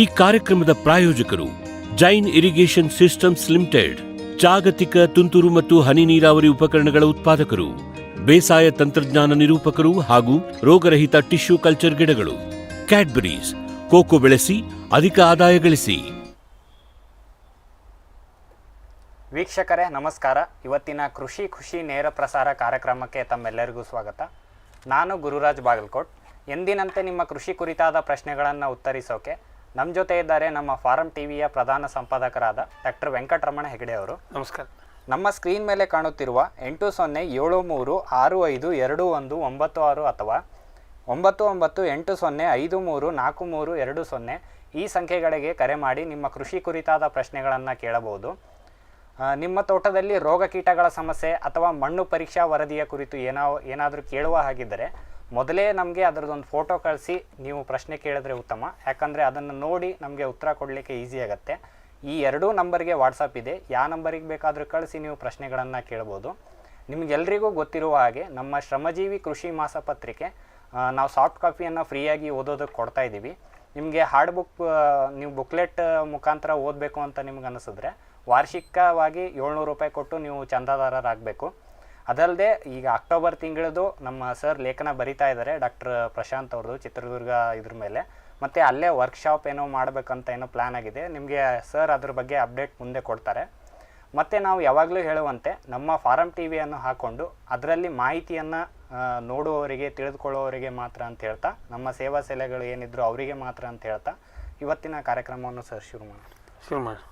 ಈ ಕಾರ್ಯಕ್ರಮದ ಪ್ರಾಯೋಜಕರು ಜೈನ್ ಇರಿಗೇಷನ್ ಸಿಸ್ಟಮ್ಸ್ ಲಿಮಿಟೆಡ್, ಜಾಗತಿಕ ತುಂತುರು ಮತ್ತು ಹನಿ ನೀರಾವರಿ ಉಪಕರಣಗಳ ಉತ್ಪಾದಕರು, ಬೇಸಾಯ ತಂತ್ರಜ್ಞಾನ ನಿರೂಪಕರು ಹಾಗೂ ರೋಗರಹಿತ ಟಿಶ್ಯೂ ಕಲ್ಚರ್ ಗಿಡಗಳು, ಕ್ಯಾಡ್ಬರೀಸ್, ಕೋಕೋ ಬೆಳೆಸಿ, ಅಧಿಕ ಆದಾಯ ಗಳಿಸಿ. ವೀಕ್ಷಕರೇ, ನಮಸ್ಕಾರ. ಇವತ್ತಿನ ಕೃಷಿ ಖುಷಿ ನೇರ ಪ್ರಸಾರ ಕಾರ್ಯಕ್ರಮಕ್ಕೆ ತಮ್ಮೆಲ್ಲರಿಗೂ ಸ್ವಾಗತ. ನಾನು ಗುರುರಾಜ್ ಬಾಗಲ್ಕೋಟ್. ಎಂದಿನಂತೆ ನಿಮ್ಮ ಕೃಷಿ ಕುರಿತಾದ ಪ್ರಶ್ನೆಗಳನ್ನು ಉತ್ತರಿಸೋಕೆ ನಮ್ಮ ಜೊತೆ ಇದ್ದಾರೆ ನಮ್ಮ ಫಾರಂ ಟಿವಿಯ ಪ್ರಧಾನ ಸಂಪಾದಕರಾದ ಡಾಕ್ಟರ್ ವೆಂಕಟರಮಣ ಹೆಗಡೆ ಅವರು. ನಮಸ್ಕಾರ. ನಮ್ಮ ಸ್ಕ್ರೀನ್ ಮೇಲೆ ಕಾಣುತ್ತಿರುವ ಎಂಟು ಸೊನ್ನೆ ಏಳು ಮೂರು ಆರು ಐದು ಎರಡು ಒಂದು ಒಂಬತ್ತು ಆರು ಅಥವಾ ಒಂಬತ್ತು ಒಂಬತ್ತು ಎಂಟು ಸೊನ್ನೆ ಐದು ಮೂರು ನಾಲ್ಕು ಮೂರು ಎರಡು ಸೊನ್ನೆ ಈ ಸಂಖ್ಯೆಗಳಿಗೆ ಕರೆ ಮಾಡಿ ನಿಮ್ಮ ಕೃಷಿ ಕುರಿತಾದ ಪ್ರಶ್ನೆಗಳನ್ನು ಕೇಳಬಹುದು. ನಿಮ್ಮ ತೋಟದಲ್ಲಿ ರೋಗ ಕೀಟಗಳ ಸಮಸ್ಯೆ ಅಥವಾ ಮಣ್ಣು ಪರೀಕ್ಷಾ ವರದಿಯ ಕುರಿತು ಏನೋ ಏನಾದರೂ ಕೇಳುವ ಹಾಗಿದ್ದರೆ ಮೊದಲೇ ನಮಗೆ ಅದರದ್ದೊಂದು ಫೋಟೋ ಕಳಿಸಿ ನೀವು ಪ್ರಶ್ನೆ ಕೇಳಿದ್ರೆ ಉತ್ತಮ. ಯಾಕಂದರೆ ಅದನ್ನು ನೋಡಿ ನಮಗೆ ಉತ್ತರ ಕೊಡಲಿಕ್ಕೆ ಈಸಿ ಆಗುತ್ತೆ. ಈ ಎರಡೂ ನಂಬರ್ಗೆ ವಾಟ್ಸಪ್ ಇದೆ. ಯಾವ ನಂಬರಿಗೆ ಬೇಕಾದರೂ ಕಳಿಸಿ ನೀವು ಪ್ರಶ್ನೆಗಳನ್ನು ಕೇಳ್ಬೋದು. ನಿಮಗೆಲ್ರಿಗೂ ಗೊತ್ತಿರುವ ಹಾಗೆ ನಮ್ಮ ಶ್ರಮಜೀವಿ ಕೃಷಿ ಮಾಸಪತ್ರಿಕೆ ನಾವು ಸಾಫ್ಟ್ ಕಾಪಿಯನ್ನು ಫ್ರೀಯಾಗಿ ಓದೋದಕ್ಕೆ ಕೊಡ್ತಾ ಇದ್ದೀವಿ ನಿಮಗೆ ಹಾರ್ಡ್ ಬುಕ್ ನೀವು ಬುಕ್ಲೆಟ್ ಮುಖಾಂತರ ಓದಬೇಕು ಅಂತ ನಿಮ್ಗೆ ಅನಿಸಿದ್ರೆ ವಾರ್ಷಿಕವಾಗಿ ಏಳ್ನೂರು ರೂಪಾಯಿ ಕೊಟ್ಟು ನೀವು ಚಂದಾದಾರರಾಗಬೇಕು. ಅದಲ್ಲದೆ ಈಗ ಅಕ್ಟೋಬರ್ ತಿಂಗಳದು ನಮ್ಮ ಸರ್ ಲೇಖನ ಬರಿತಾ ಇದ್ದಾರೆ, ಡಾಕ್ಟರ್ ಪ್ರಶಾಂತ್ ಅವ್ರದ್ದು ಚಿತ್ರದುರ್ಗ ಇದ್ರ ಮೇಲೆ. ಮತ್ತು ಅಲ್ಲೇ ವರ್ಕ್ಶಾಪ್ ಏನೋ ಮಾಡಬೇಕಂತ ಏನೋ ಪ್ಲ್ಯಾನ್ ಆಗಿದೆ. ನಿಮಗೆ ಸರ್ ಅದ್ರ ಬಗ್ಗೆ ಅಪ್ಡೇಟ್ ಮುಂದೆ ಕೊಡ್ತಾರೆ. ಮತ್ತು ನಾವು ಯಾವಾಗಲೂ ಹೇಳುವಂತೆ ನಮ್ಮ ಫಾರಂ ಟಿ ವಿಯನ್ನು ಹಾಕ್ಕೊಂಡು ಅದರಲ್ಲಿ ಮಾಹಿತಿಯನ್ನು ನೋಡುವವರಿಗೆ, ತಿಳಿದುಕೊಳ್ಳುವವರಿಗೆ ಮಾತ್ರ ಅಂತ ಹೇಳ್ತಾ, ನಮ್ಮ ಸೇವಾ ಸೆಲೆಗಳು ಏನಿದ್ರು ಅವರಿಗೆ ಮಾತ್ರ ಅಂತ ಹೇಳ್ತಾ ಇವತ್ತಿನ ಕಾರ್ಯಕ್ರಮವನ್ನು ಸರ್ ಶುರು ಮಾಡಿ ಶುರು ಮಾಡಿ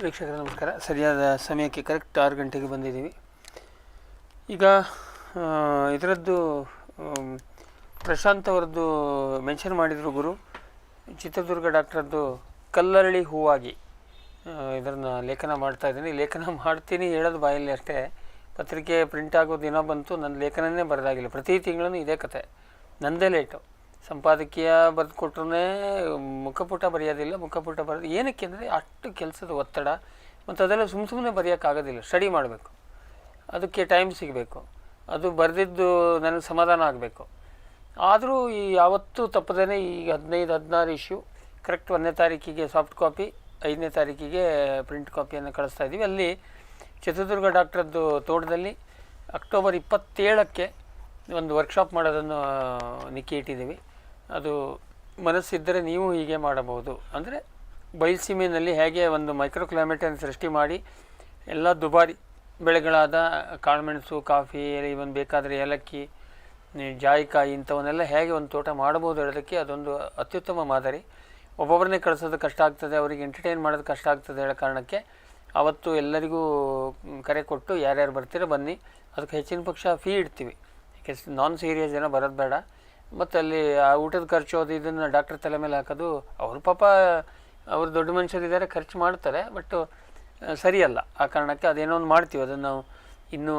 ವೀಕ್ಷಕರ, ನಮಸ್ಕಾರ. ಸರಿಯಾದ ಸಮಯಕ್ಕೆ ಕರೆಕ್ಟ್ ಆರು ಗಂಟೆಗೆ ಬಂದಿದ್ದೀವಿ. ಈಗ ಇದರದ್ದು ಪ್ರಶಾಂತ್ ಅವರದ್ದು ಮೆನ್ಷನ್ ಮಾಡಿದರು ಗುರು. ಚಿತ್ರದುರ್ಗ ಡಾಕ್ಟ್ರದ್ದು ಕಲ್ಲರಳಿ ಹೂವಾಗಿ ಇದನ್ನು ಲೇಖನ ಮಾಡ್ತಾ ಇದ್ದೀನಿ. ಲೇಖನ ಮಾಡ್ತೀನಿ ಹೇಳೋದು ಬಾಯಲ್ಲಿ ಅಷ್ಟೇ. ಪತ್ರಿಕೆ ಪ್ರಿಂಟ್ ಆಗೋ ದಿನ ಬಂತು, ನನ್ನ ಲೇಖನನೇ ಬರೆದಾಗಿಲ್ಲ. ಪ್ರತಿ ತಿಂಗಳೂ ಇದೇ ಕತೆ. ನಂದೇ ಲೇಟು ಸಂಪಾದಕೀಯ ಬರೆದು ಕೊಟ್ರೂ ಮುಖಪುಟ ಬರೆಯೋದಿಲ್ಲ, ಮುಖಪುಟ ಬರೆದು, ಏನಕ್ಕೆ ಅಂದರೆ ಅಷ್ಟು ಕೆಲಸದ ಒತ್ತಡ ಮತ್ತು ಅದೆಲ್ಲ ಸುಮ್ಮ ಸುಮ್ಮನೆ ಬರೆಯೋಕ್ಕಾಗೋದಿಲ್ಲ, ಸ್ಟಡಿ ಮಾಡಬೇಕು. ಅದಕ್ಕೆ ಟೈಮ್ ಸಿಗಬೇಕು. ಅದು ಬರೆದಿದ್ದು ನನಗೆ ಸಮಾಧಾನ ಆಗಬೇಕು. ಆದರೂ ಈ ಯಾವತ್ತೂ ತಪ್ಪದೇ ಈಗ ಹದಿನೈದು, ಹದಿನಾರು ಇಶ್ಯೂ, ಕರೆಕ್ಟ್ ಒಂದನೇ ತಾರೀಕಿಗೆ ಸಾಫ್ಟ್ ಕಾಪಿ, ಐದನೇ ತಾರೀಕಿಗೆ ಪ್ರಿಂಟ್ ಕಾಪಿಯನ್ನು ಕಳಿಸ್ತಾ ಇದ್ದೀವಿ. ಅಲ್ಲಿ ಚಿತ್ರದುರ್ಗ ಡಾಕ್ಟ್ರದ್ದು ತೋಟದಲ್ಲಿ ಅಕ್ಟೋಬರ್ ಇಪ್ಪತ್ತೇಳಕ್ಕೆ ಒಂದು ವರ್ಕ್ಶಾಪ್ ಮಾಡೋದನ್ನು ನಿಕ್ಕಿ ಇಟ್ಟಿದ್ದೀವಿ. ಅದು ಮನಸ್ಸಿದ್ದರೆ ನೀವು ಹೀಗೆ ಮಾಡಬಹುದು. ಅಂದರೆ ಬಯಲುಸೀಮೆಯಲ್ಲಿ ಹೇಗೆ ಒಂದು ಮೈಕ್ರೋ ಕ್ಲೈಮೇಟನ್ನು ಸೃಷ್ಟಿ ಮಾಡಿ ಎಲ್ಲ ದುಬಾರಿ ಬೆಳೆಗಳಾದ ಕಾಳುಮೆಣಸು, ಕಾಫಿ ಇವನ್ ಬೇಕಾದರೆ ಏಲಕ್ಕಿ ಜಾಯಿಕಾಯಿ ಇಂಥವನ್ನೆಲ್ಲ ಹೇಗೆ ಒಂದು ತೋಟ ಮಾಡಬಹುದು ಹೇಳೋದಕ್ಕೆ ಅದೊಂದು ಅತ್ಯುತ್ತಮ ಮಾದರಿ. ಒಬ್ಬೊಬ್ಬರನ್ನೇ ಕಳಿಸೋದು ಕಷ್ಟ ಆಗ್ತದೆ, ಅವರಿಗೆ ಎಂಟರ್ಟೈನ್ ಮಾಡೋದು ಕಷ್ಟ ಆಗ್ತದೆ ಹೇಳೋ ಕಾರಣಕ್ಕೆ ಅವತ್ತು ಎಲ್ಲರಿಗೂ ಕರೆ ಕೊಟ್ಟು ಯಾರ್ಯಾರು ಬರ್ತೀರೋ ಬನ್ನಿ, ಅದಕ್ಕೆ ಹೆಚ್ಚಿನ ಪಕ್ಷ ಫೀ ಇಡ್ತೀವಿ. ಯಾಕೆ ನಾನ್ ಸೀರಿಯಸ್ ಏನೋ ಬರೋದು ಬೇಡ. ಮತ್ತು ಅಲ್ಲಿ ಆ ಊಟದ ಖರ್ಚು ಅದು ಇದನ್ನು ಡಾಕ್ಟರ್ ತಲೆ ಮೇಲೆ ಹಾಕೋದು, ಅವರು ಪಾಪ ಅವರು ದೊಡ್ಡ ಮನುಷ್ಯರಿದ್ದಾರೆ, ಖರ್ಚು ಮಾಡ್ತಾರೆ ಬಟ್ ಸರಿಯಲ್ಲ. ಆ ಕಾರಣಕ್ಕೆ ಅದೇನೋ ಒಂದು ಮಾಡ್ತೀವಿ. ಅದನ್ನು ನಾವು ಇನ್ನೂ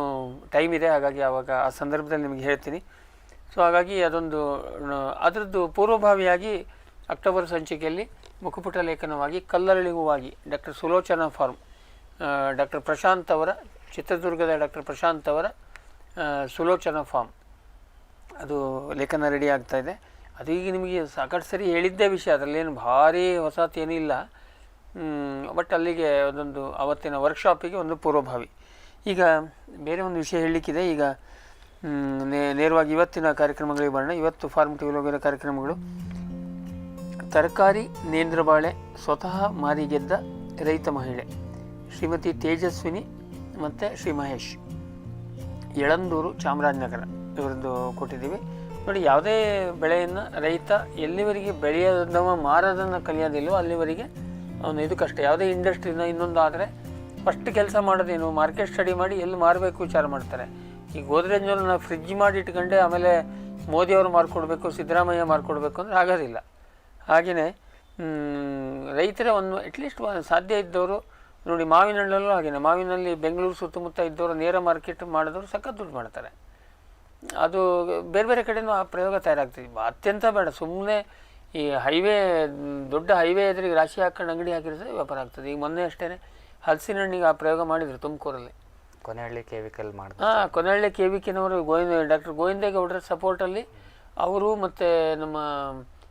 ಟೈಮ್ ಇದೆ. ಹಾಗಾಗಿ ಆವಾಗ ಆ ಸಂದರ್ಭದಲ್ಲಿ ನಿಮಗೆ ಹೇಳ್ತೀನಿ. ಸೊ ಹಾಗಾಗಿ ಅದೊಂದು ಅದರದ್ದು ಪೂರ್ವಭಾವಿಯಾಗಿ ಅಕ್ಟೋಬರ್ ಸಂಚಿಕೆಯಲ್ಲಿ ಮುಖಪುಟ ಲೇಖನವಾಗಿ ಕಲ್ಲರಳಿ ಹೂವಾಗಿ doctor Sulochana farm doctor Prashanth ಅವರ, ಚಿತ್ರದುರ್ಗದ ಡಾಕ್ಟರ್ ಪ್ರಶಾಂತ್ ಅವರ ಸುಲೋಚನಾ ಫಾರ್ಮ್. ಅದು ಲೇಖನ ರೆಡಿ ಆಗ್ತಾ ಇದೆ. ಅದು ಈಗ ನಿಮಗೆ ಸಾಕಷ್ಟು ಸರಿ ಹೇಳಿದ್ದೇ ವಿಷಯ. ಅದರಲ್ಲೇನು ಭಾರಿ ಹೊಸತೇನಿಲ್ಲ ಬಟ್ ಅಲ್ಲಿಗೆ ಅದೊಂದು ಅವತ್ತಿನ ವರ್ಕ್ಶಾಪಿಗೆ ಒಂದು ಪೂರ್ವಭಾವಿ. ಈಗ ಬೇರೆ ಒಂದು ವಿಷಯ ಹೇಳಲಿಕ್ಕಿದೆ ಈಗ ನೇರವಾಗಿ ಇವತ್ತಿನ ಕಾರ್ಯಕ್ರಮಗಳಿಗೆ ಬರೋಣ. ಇವತ್ತು ಫಾರ್ಮ್ ಟಿ ಹೋಗಿರೋ ಕಾರ್ಯಕ್ರಮಗಳು. ತರಕಾರಿ ನೇಂದ್ರಬಾಳೆ ಸ್ವತಃ ಮಾರಿಗೆದ್ದ ರೈತ ಮಹಿಳೆ, ಶ್ರೀಮತಿ ತೇಜಸ್ವಿನಿ ಮತ್ತು ಶ್ರೀ ಮಹೇಶ್. ಯಳಂದೂರು ಚಾಮರಾಜನಗರ. ಇವರದ್ದು ಕೊಟ್ಟಿದ್ದೀವಿ. ನೋಡಿ, ಯಾವುದೇ ಬೆಳೆಯನ್ನು ರೈತ ಎಲ್ಲಿವರೆಗೆ ಬೆಳೆಯೋದವ ಮಾರೋದನ್ನು ಕಲಿಯೋದಿಲ್ಲವೋ ಅಲ್ಲಿವರೆಗೆ ಅವನು ಇದಕ್ಕಷ್ಟೇ. ಯಾವುದೇ ಇಂಡಸ್ಟ್ರಿನ ಇನ್ನೊಂದು ಆದರೆ ಫಸ್ಟ್ ಕೆಲಸ ಮಾಡೋದೇನು? ಮಾರ್ಕೆಟ್ ಸ್ಟಡಿ ಮಾಡಿ ಎಲ್ಲಿ ಮಾರಬೇಕು ವಿಚಾರ ಮಾಡ್ತಾರೆ. ಈ ಗೋದ್ರೇಜ್ನಲ್ಲಿ ನಾವು ಫ್ರಿಜ್ ಮಾಡಿ ಇಟ್ಕೊಂಡೆ ಆಮೇಲೆ ಮೋದಿಯವರು ಮಾರ್ಕೊಡ್ಬೇಕು, ಸಿದ್ದರಾಮಯ್ಯ ಮಾರ್ಕೊಡ್ಬೇಕು ಅಂದರೆ ಆಗೋದಿಲ್ಲ. ಹಾಗೆಯೇ ರೈತರ ಒಂದು ಅಟ್ಲೀಸ್ಟ್ ಸಾಧ್ಯ ಇದ್ದವರು ನೋಡಿ ಮಾವಿನ ಹಣ್ಣಲ್ಲೂ ಹಾಗೆಯೇ. ಮಾವಿನಲ್ಲಿ ಬೆಂಗಳೂರು ಸುತ್ತಮುತ್ತ ಇದ್ದವರು ನೇರ ಮಾರ್ಕೆಟ್ ಮಾಡಿದವರು ಸಖತ್ ದುಡ್ಡು ಮಾಡ್ತಾರೆ. ಅದು ಬೇರೆ ಬೇರೆ ಕಡೆನೂ ಆ ಪ್ರಯೋಗ ತಯಾರಾಗ್ತದೆ. ಅತ್ಯಂತ ಬೇಡ. ಸುಮ್ಮನೆ ಈ ಹೈವೇ ದೊಡ್ಡ ಹೈವೇ ಎದುರಿಗೆ ರಾಶಿ ಹಾಕೊಂಡು ಅಂಗಡಿ ಹಾಕಿದ್ರೆ ವ್ಯಾಪಾರ ಆಗ್ತದೆ. ಈಗ ಮೊನ್ನೆ ಅಷ್ಟೇ ಹಲಸಿನ ಹಣ್ಣಿಗೆ ಆ ಪ್ರಯೋಗ ಮಾಡಿದರು ತುಮಕೂರಲ್ಲಿ. ಕೊನೆಹಳ್ಳಿ ಕೆವಿಕಲ್ ಮಾಡಿ ಹಾಂ ಕೊನೆಹಳ್ಳಿ ಕೆ ವಿ ಕೆನವರು ಗೋವಿಂದ ಡಾಕ್ಟರ್ ಗೋವಿಂದೇಗೌಡರ ಸಪೋರ್ಟಲ್ಲಿ ಅವರು ಮತ್ತು ನಮ್ಮ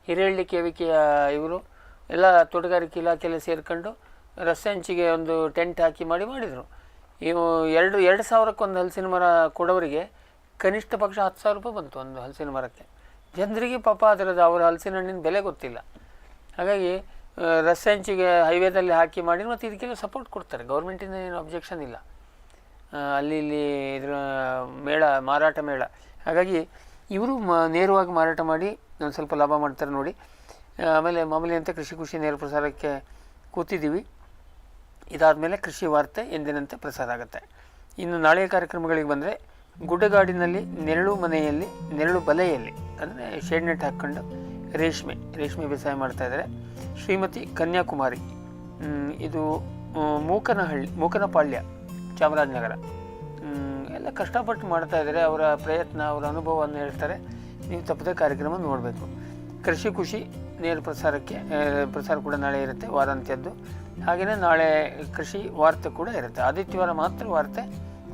ಹಿರೇಹಳ್ಳಿ ಕೆವಿಕೆಯ ಇವರು ಎಲ್ಲ ತೋಟಗಾರಿಕೆ ಇಲಾಖೆಯಲ್ಲಿ ಸೇರ್ಕೊಂಡು ರಸ್ತೆ ಹಂಚಿಗೆ ಒಂದು ಟೆಂಟ್ ಹಾಕಿ ಮಾಡಿ ಮಾಡಿದರು. ಇವು ಎರಡು ಎರಡು ಸಾವಿರಕ್ಕೊಂದು ಹಲಸಿನ ಮರ ಕೊಡೋರಿಗೆ ಕನಿಷ್ಠ ಪಕ್ಷ ಹತ್ತು ಸಾವಿರ ರೂಪಾಯಿ ಬಂತು ಒಂದು ಹಲಸಿನ ಮರಕ್ಕೆ. ಜನರಿಗೆ ಪಾಪ ಅದರದ್ದು ಅವರ ಹಲಸಿನ ಹಣ್ಣಿನ ಬೆಲೆ ಗೊತ್ತಿಲ್ಲ. ಹಾಗಾಗಿ ರಸ್ತೆ ಹಂಚಿಗೆ ಹೈವೇದಲ್ಲಿ ಹಾಕಿ ಮಾಡಿ ಮತ್ತು ಇದಕ್ಕೆಲ್ಲ ಸಪೋರ್ಟ್ ಕೊಡ್ತಾರೆ. ಗೌರ್ಮೆಂಟಿಂದ ಏನು ಅಬ್ಜೆಕ್ಷನ್ ಇಲ್ಲ. ಅಲ್ಲಿ ಇಲ್ಲಿ ಇದರ, ಮೇಳ, ಮಾರಾಟ ಮೇಳ. ಹಾಗಾಗಿ, ಇವರು ಮ, ನೇರವಾಗಿ ಮಾರಾಟ ಮಾಡಿ ಒಂದು ಸ್ವಲ್ಪ ಲಾಭ ಮಾಡ್ತಾರೆ ನೋಡಿ. ಆಮೇಲೆ ಮಾಮೂಲಿ ಅಂತ ಕೃಷಿ ಖುಷಿ ನೇರ ಪ್ರಸಾರಕ್ಕೆ ಕೂತಿದ್ದೀವಿ. ಇದಾದಮೇಲೆ ಕೃಷಿ ವಾರ್ತೆ ಎಂದಿನಂತೆ ಪ್ರಸಾರ ಆಗುತ್ತೆ. ಇನ್ನು ನಾಳೆ ಕಾರ್ಯಕ್ರಮಗಳಿಗೆ ಬಂದರೆ ಗುಡ್ಡಗಾಡಿನಲ್ಲಿ ನೆರಳು ಮನೆಯಲ್ಲಿ, ನೆರಳು ಬಲೆಯಲ್ಲಿ, ಅಂದರೆ ಶೇಡ್ ನೆಟ್ ಹಾಕ್ಕೊಂಡು ರೇಷ್ಮೆ ರೇಷ್ಮೆ ಬೇಸಾಯ ಮಾಡ್ತಾ ಇದ್ದಾರೆ. ಶ್ರೀಮತಿ ಕನ್ಯಾಕುಮಾರಿ ಇದು ಮೂಕನಹಳ್ಳಿ, ಮೂಕನಪಾಳ್ಯ, ಚಾಮರಾಜನಗರ. ಎಲ್ಲ ಕಷ್ಟಪಟ್ಟು ಮಾಡ್ತಾ ಇದ್ದಾರೆ. ಅವರ ಪ್ರಯತ್ನ, ಅವರ ಅನುಭವವನ್ನು ಹೇಳ್ತಾರೆ. ನೀವು ತಪ್ಪದೆ ಕಾರ್ಯಕ್ರಮ ನೋಡಬೇಕು. ಕೃಷಿ ಖುಷಿ ನೇರ ಪ್ರಸಾರಕ್ಕೆ ಪ್ರಸಾರ ಕೂಡ ನಾಳೆ ಇರುತ್ತೆ, ವಾರಾಂತ್ಯದ್ದು. ಹಾಗೆಯೇ ನಾಳೆ ಕೃಷಿ ವಾರ್ತೆ ಕೂಡ ಇರುತ್ತೆ. ಆದಿತ್ಯವಾರ ಮಾತ್ರ ವಾರ್ತೆ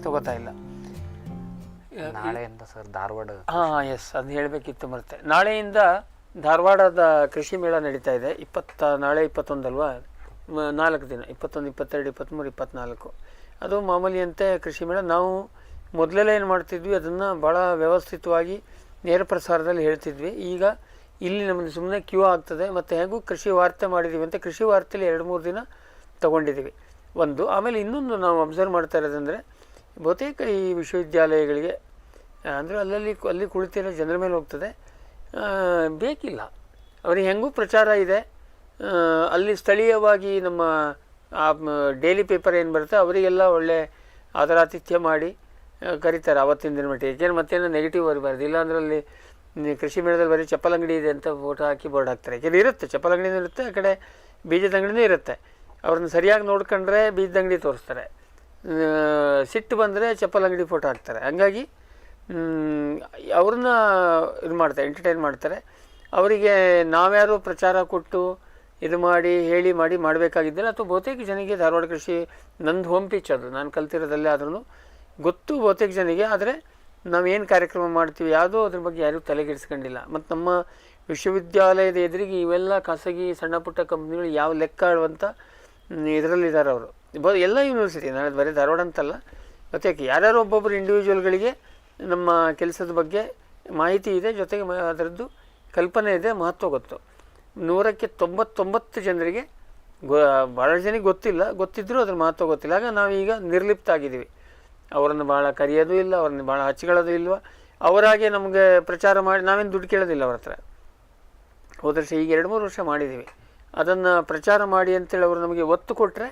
ತಗೋತಾ ಇಲ್ಲ. ನಾಳೆಯಿಂದ ಸರ್ ಧಾರವಾಡ ಹಾಂ ಎಸ್ ಅದು ಹೇಳಬೇಕಿತ್ತು ಮತ್ತೆ. ನಾಳೆಯಿಂದ ಧಾರವಾಡದ ಕೃಷಿ ಮೇಳ ನಡೀತಾ ಇದೆ. ಇಪ್ಪತ್ತ, ನಾಳೆ ಇಪ್ಪತ್ತೊಂದಲ್ವಾ? ನಾಲ್ಕು ದಿನ, ಇಪ್ಪತ್ತೊಂದು, ಇಪ್ಪತ್ತೆರಡು, ಇಪ್ಪತ್ತ್ಮೂರು, ಇಪ್ಪತ್ತ್ನಾಲ್ಕು. ಅದು ಮಾಮೂಲಿಯಂತೆ ಕೃಷಿ ಮೇಳ. ನಾವು ಮೊದಲೆಲ್ಲ ಏನು ಮಾಡ್ತಿದ್ವಿ, ಅದನ್ನು ಭಾಳ ವ್ಯವಸ್ಥಿತವಾಗಿ ನೇರ ಪ್ರಸಾರದಲ್ಲಿ ಹೇಳ್ತಿದ್ವಿ. ಈಗ ಇಲ್ಲಿ ನಮಗೆ ಸುಮ್ಮನೆ ಕ್ಯೂ ಆಗ್ತದೆ, ಮತ್ತು ಹೇಗೂ ಕೃಷಿ ವಾರ್ತೆ ಮಾಡಿದ್ದೀವಿ ಅಂತ ಕೃಷಿ ವಾರ್ತೆಯಲ್ಲಿ ಎರಡು, ಮೂರು ದಿನ ತಗೊಂಡಿದ್ದೀವಿ ಒಂದು, ಆಮೇಲೆ ಇನ್ನೊಂದು ನಾವು ಅಬ್ಸರ್ವ್ ಮಾಡ್ತಾ ಇರೋದಂದರೆ, ಬಹುತೇಕ ಈ ವಿಶ್ವವಿದ್ಯಾಲಯಗಳಿಗೆ ಅಂದರೆ ಅಲ್ಲಲ್ಲಿ ಅಲ್ಲಿ ಕುಳಿತಿರೋ ಜನರ ಮೇಲೆ ಹೋಗ್ತದೆ. ಬೇಕಿಲ್ಲ. ಅವ್ರಿಗೆ ಹೆಂಗೂ ಪ್ರಚಾರ ಇದೆ. ಅಲ್ಲಿ ಸ್ಥಳೀಯವಾಗಿ ನಮ್ಮ, ಆ ಡೈಲಿ ಪೇಪರ್ ಏನು ಬರುತ್ತೆ, ಅವರಿಗೆಲ್ಲ ಒಳ್ಳೆ ಆದರಾತಿಥ್ಯ ಮಾಡಿ ಕರೀತಾರೆ ಅವತ್ತಿನ ದಿನ ಮಟ್ಟಿಗೆ. ಏಕೆಂದ್ರೆ ಮತ್ತೇನೋ ನೆಗೆಟಿವ್ ಬರಬಾರ್ದು. ಇಲ್ಲಾಂದ್ರೆ ಅಲ್ಲಿ ಕೃಷಿ ಮೇಳದಲ್ಲಿ ಬರೀ ಚಪ್ಪಲ್ ಅಂಗಡಿ ಇದೆ ಅಂತ ಫೋಟೋ ಹಾಕಿ ಬೋರ್ಡ್ ಹಾಕ್ತಾರೆ. ಯಾಕೆಂದ್ರೆ ಇರುತ್ತೆ ಚಪ್ಪಲ್ ಅಂಗಡಿನೂ ಇರುತ್ತೆ, ಆ ಕಡೆ ಬೀಜದ ಅಂಗಡಿನೂ ಇರುತ್ತೆ. ಅವ್ರನ್ನ ಸರಿಯಾಗಿ ನೋಡ್ಕೊಂಡ್ರೆ ಬೀಜದ ಅಂಗಡಿ ತೋರಿಸ್ತಾರೆ. ಸಿಟ್ಟು ಬಂದರೆ ಚಪ್ಪಲ್ ಅಂಗಡಿ ಫೋಟೋ ಹಾಕ್ತಾರೆ. ಹಂಗಾಗಿ ಅವ್ರನ್ನ ಇದು ಮಾಡ್ತಾರೆ ಎಂಟರ್ಟೈನ್ ಮಾಡ್ತಾರೆ. ಅವರಿಗೆ ನಾವ್ಯಾರು ಪ್ರಚಾರ ಕೊಟ್ಟು ಇದು ಮಾಡಿ, ಹೇಳಿ ಮಾಡಿ ಮಾಡಬೇಕಾಗಿದ್ದಿಲ್ಲ, ಅಥವಾ ಬಹುತೇಕ ಜನಿಗೆ ಧಾರವಾಡ ಕೃಷಿ ನಂದು ಹೋಮ್ ಟೀಚ್ ಅದು, ನಾನು ಕಲ್ತಿರೋದಲ್ಲೇ ಆದ್ರೂ ಗೊತ್ತು ಬಹುತೇಕ ಜನಿಗೆ ಆದರೆ ನಾವೇನು ಕಾರ್ಯಕ್ರಮ ಮಾಡ್ತೀವಿ, ಯಾವುದೋ ಅದ್ರ ಬಗ್ಗೆ ಯಾರೂ ತಲೆಗೆಡಿಸ್ಕೊಂಡಿಲ್ಲ ಮತ್ತು ನಮ್ಮ ವಿಶ್ವವಿದ್ಯಾಲಯದ ಎದುರಿಗೆ ಇವೆಲ್ಲ ಖಾಸಗಿ ಸಣ್ಣ ಪುಟ್ಟ ಕಂಪ್ನಿಗಳು ಯಾವ ಲೆಕ್ಕ ಆಡುವಂಥ ಇದರಲ್ಲಿದ್ದಾರೆ ಅವರು. ಬ, ಎಲ್ಲ ಯೂನಿವರ್ಸಿಟಿ ನಾಳೆ ಬರೀ ಧಾರವಾಡ ಅಂತಲ್ಲ. ಮತ್ತು ಯಾರ್ಯಾರು ಒಬ್ಬೊಬ್ಬರು ಇಂಡಿವಿಜುವಲ್ಗಳಿಗೆ ನಮ್ಮ ಕೆಲಸದ ಬಗ್ಗೆ ಮಾಹಿತಿ ಇದೆ, ಜೊತೆಗೆ ಅದರದ್ದು ಕಲ್ಪನೆ ಇದೆ, ಮಹತ್ವ ಗೊತ್ತು. ನೂರಕ್ಕೆ ತೊಂಬತ್ತೊಂಬತ್ತು ಜನರಿಗೆ ಗೊ ಭಾಳ ಜನಕ್ಕೆ ಗೊತ್ತಿಲ್ಲ ಗೊತ್ತಿದ್ದರೂ ಅದ್ರ ಮಹತ್ವ ಗೊತ್ತಿಲ್ಲ. ಆಗ ನಾವೀಗ ನಿರ್ಲಿಪ್ತ ಆಗಿದ್ದೀವಿ. ಅವರನ್ನು ಭಾಳ ಕರೆಯೋದು ಇಲ್ಲ, ಅವ್ರನ್ನ ಭಾಳ ಹಚ್ಕೊಳ್ಳೋದು ಇಲ್ವ? ಅವರಾಗೆ ನಮಗೆ ಪ್ರಚಾರ ಮಾಡಿ, ನಾವೇನು ದುಡ್ಡು ಕೇಳೋದಿಲ್ಲ ಅವ್ರ ಹತ್ರ. ಹೋದ ವರ್ಷ ಈಗ ಎರಡು ಮೂರು ವರ್ಷ ಮಾಡಿದ್ದೀವಿ. ಅದನ್ನು ಪ್ರಚಾರ ಮಾಡಿ ಅಂತೇಳಿ ಅವರು ನಮಗೆ ಒತ್ತು ಕೊಟ್ಟರೆ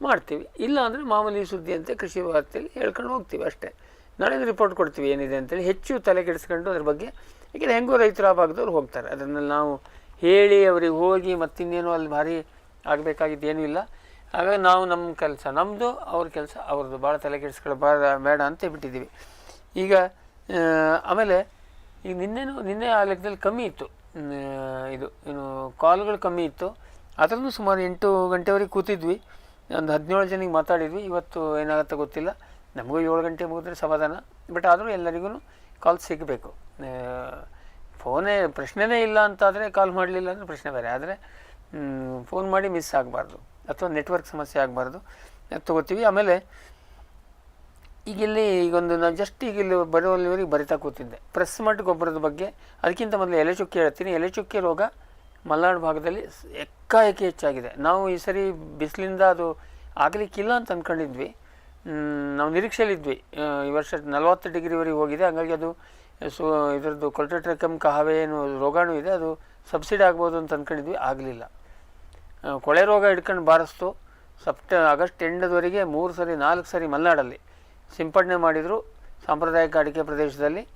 ಮಾಡ್ತೀವಿ. ಇಲ್ಲ ಅಂದರೆ ಮಾಮೂಲಿ ಸುದ್ದಿ ಅಂತ ಕೃಷಿ ವಾರ್ತೆಯಲ್ಲಿ ಹೇಳ್ಕೊಂಡು ಹೋಗ್ತೀವಿ ಅಷ್ಟೇ. ನಾಳೆ ರಿಪೋರ್ಟ್ ಕೊಡ್ತೀವಿ ಏನಿದೆ ಅಂತೇಳಿ ಹೆಚ್ಚು ತಲೆ ಕೆಡಿಸ್ಕೊಂಡು ಅದ್ರ ಬಗ್ಗೆ, ಯಾಕೆಂದರೆ ಹೆಂಗೋ ರೈತರ ಆ ಭಾಗದವ್ರು ಹೋಗ್ತಾರೆ. ಅದನ್ನು ನಾವು ಹೇಳಿ ಅವ್ರಿಗೆ ಹೋಗಿ ಮತ್ತಿನ್ನೇನು ಅಲ್ಲಿ ಭಾರಿ ಆಗಬೇಕಾಗಿದ್ದು ಏನೂ ಇಲ್ಲ. ಹಾಗಾಗಿ ನಾವು ನಮ್ಮ ಕೆಲಸ ನಮ್ಮದು ಅವ್ರ ಕೆಲಸ, ಅವ್ರದ್ದು. ಭಾಳ ತಲೆ ಕೆಡಿಸ್ಕೊಳ್ಳೋ ಭಾಳ ಬೇಡ ಅಂತ ಬಿಟ್ಟಿದ್ದೀವಿ ಈಗ ಆಮೇಲೆ ಈಗ ನಿನ್ನೆನೂ, ನಿನ್ನೆ ಆ ಲೆಕ್ಕದಲ್ಲಿ ಕಮ್ಮಿ ಇತ್ತು. ಇದು, ಏನು, ಕಾಲ್ಗಳು ಕಮ್ಮಿ ಇತ್ತು. ಅದರಲ್ಲೂ ಸುಮಾರು ಎಂಟು ಗಂಟೆವರೆಗೆ ಕೂತಿದ್ವಿ. ಒಂದು ಹದಿನೇಳು ಜನಿಗೆ ಮಾತಾಡಿದ್ವಿ. ಇವತ್ತು ಏನಾಗುತ್ತೆ ಗೊತ್ತಿಲ್ಲ. ನಮಗೂ ಏಳು ಗಂಟೆ ಮುಗಿದ್ರೆ ಸಮಾಧಾನ. ಬಟ್ ಆದರೂ ಎಲ್ಲರಿಗೂ ಕಾಲ್ ಸಿಗಬೇಕು. ಫೋನೇ ಪ್ರಶ್ನೆನೇ ಇಲ್ಲ ಅಂತಾದರೆ ಕಾಲ್ ಮಾಡಲಿಲ್ಲ ಅಂದರೆ ಪ್ರಶ್ನೆ ಬೇರೆ. ಆದರೆ ಫೋನ್ ಮಾಡಿ ಮಿಸ್ ಆಗಬಾರ್ದು. ಅಥವಾ ನೆಟ್ವರ್ಕ್ ಸಮಸ್ಯೆ ಆಗಬಾರ್ದು. ತಗೋತೀವಿ. ಆಮೇಲೆ ಈಗ ಇಲ್ಲಿ ಈಗೊಂದು ನಾನು ಜಸ್ಟ್ ಈಗ ಇಲ್ಲಿ ಬರುವಲ್ಲಿವರೆಗೆ ಬರಿತಾ ಕೂತಿದ್ದೆ. ಪ್ರೆಸ್ ಮಟ್ ಗೊಬ್ಬರದ ಬಗ್ಗೆ ಅದಕ್ಕಿಂತ ಮೊದಲು ಎಲೆ ಚುಕ್ಕೆ ಹೇಳ್ತೀನಿ. ಎಲೆ ಚುಕ್ಕೆ ರೋಗ ಮಲೆನಾಡು ಭಾಗದಲ್ಲಿ ಎಕ್ಕಾಏಕಿ ಹೆಚ್ಚಾಗಿದೆ. ನಾವು ಈ ಸರಿ ಬಿಸಿಲಿಂದ ಅದು ಆಗಲಿಕ್ಕಿಲ್ಲ ಅಂತ ಅಂದ್ಕೊಂಡಿದ್ವಿ ನಾವು ನಿರೀಕ್ಷೆಯಲ್ಲಿದ್ವಿ ಈ ವರ್ಷ ನಲವತ್ತು ಡಿಗ್ರಿವರೆಗೆ ಹೋಗಿದೆ. ಹಾಗಾಗಿ ಅದು, ಸೊ, ಇದರದ್ದು ಕೊಲ್ಟೆಟ್ರಕಮ್ ಕಹವೆ ಏನು ರೋಗಾಣು ಇದೆ. ಅದು ಸಬ್ಸಿಡಿ ಆಗ್ಬೋದು ಅಂತ ಅಂದ್ಕೊಂಡಿದ್ವಿ ಆಗಲಿಲ್ಲ. ಕೊಳೆ ರೋಗ ಹಿಡ್ಕೊಂಡು ಬಾರಿಸ್ತು. ಸಪ್ಟ, ಆಗಸ್ಟ್ ಎಂಡದವರೆಗೆ ಮೂರು ಸರಿ, ನಾಲ್ಕು ಸರಿ ಮಲೆನಾಡಲ್ಲಿ ಸಿಂಪಡಣೆ ಮಾಡಿದರು. ಸಾಂಪ್ರದಾಯಿಕ ಅಡಿಕೆ ಪ್ರದೇಶದಲ್ಲಿ.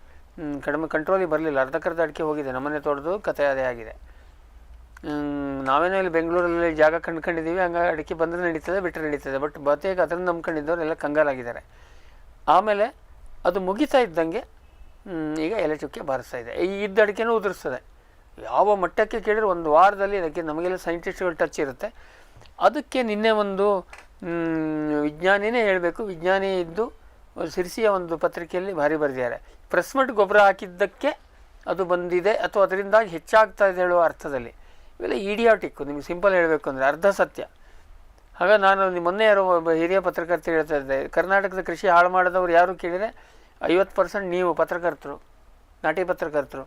ಕಡಿಮೆ ಕಂಟ್ರೋಲಿಗೆ ಬರಲಿಲ್ಲ. ಅರ್ಧಕ್ಕರ್ಧ ಅಡಿಕೆ ಹೋಗಿದೆ. ನಮ್ಮನೆ ತೋಟದ್ದು ಕಥೆ ಅದೇ ಆಗಿದೆ. ನಾವೇನೋ ಇಲ್ಲಿ ಬೆಂಗಳೂರಲ್ಲಿ ಜಾಗ ಕಂಡ್ಕೊಂಡಿದ್ದೀವಿ, ಹಂಗಾಗಿ ಅಡಿಕೆ ಬಂದರೆ ನಡೀತದೆ ಬಿಟ್ಟರೆ ನಡೀತದೆ ಬಟ್ ಬಹುತೇಕ ಅದನ್ನು ನಂಬ್ಕೊಂಡಿದ್ದವ್ರು ಎಲ್ಲ ಕಂಗಾಲಾಗಿದ್ದಾರೆ. ಆಮೇಲೆ ಅದು ಮುಗಿತಾ ಇದ್ದಂಗೆ ಈಗ ಎಲೆ ಚುಕ್ಕೆ ಬಾರಿಸ್ತಾ ಇದೆ. ಈ ಇದ್ದ ಅಡಿಕೆನೂ ಉದುರಿಸ್ತದೆ. ಯಾವ ಮಟ್ಟಕ್ಕೆ ಕೇಳಿದ್ರೆ ಒಂದು ವಾರದಲ್ಲಿ ಅದಕ್ಕೆ ನಮಗೆಲ್ಲ ಸೈಂಟಿಸ್ಟ್ಗಳು ಟಚ್ ಇರುತ್ತೆ. ಅದಕ್ಕೆ ನಿನ್ನೆ ಒಂದು ವಿಜ್ಞಾನಿನೇ ಹೇಳಬೇಕು, ವಿಜ್ಞಾನಿ ಇದ್ದು ಸಿರಿಸಿಯ ಒಂದು ಪತ್ರಿಕೆಯಲ್ಲಿ ಭಾರಿ ಬರೆದಿದ್ದಾರೆ. ಪ್ರೆಸ್ಮಟ್ ಗೊಬ್ಬರ ಹಾಕಿದ್ದಕ್ಕೆ ಅದು ಬಂದಿದೆ, ಅಥವಾ ಅದರಿಂದಾಗಿ ಹೆಚ್ಚಾಗ್ತಾ ಇದೆ ಹೇಳುವ ಅರ್ಥದಲ್ಲಿ. ಇವೆಲ್ಲ ಈಡಿಯಾಟಿಕ್ಕು ನಿಮಗೆ ಸಿಂಪಲ್ ಹೇಳಬೇಕು ಅಂದರೆ ಅರ್ಧ ಸತ್ಯ. ಆಗ ನಾನು ಮೊನ್ನೆ ಯಾರೋ ಒಬ್ಬ ಹಿರಿಯ ಪತ್ರಕರ್ತ ಹೇಳ್ತಾ ಇದ್ದೆ, ಕರ್ನಾಟಕದ ಕೃಷಿ ಹಾಳು ಮಾಡಿದವ್ರು ಯಾರು ಕೇಳಿದರೆ ಐವತ್ತು ಪರ್ಸೆಂಟ್ ನೀವು ಪತ್ರಕರ್ತರು, ನಾಟಿ ಪತ್ರಕರ್ತರು.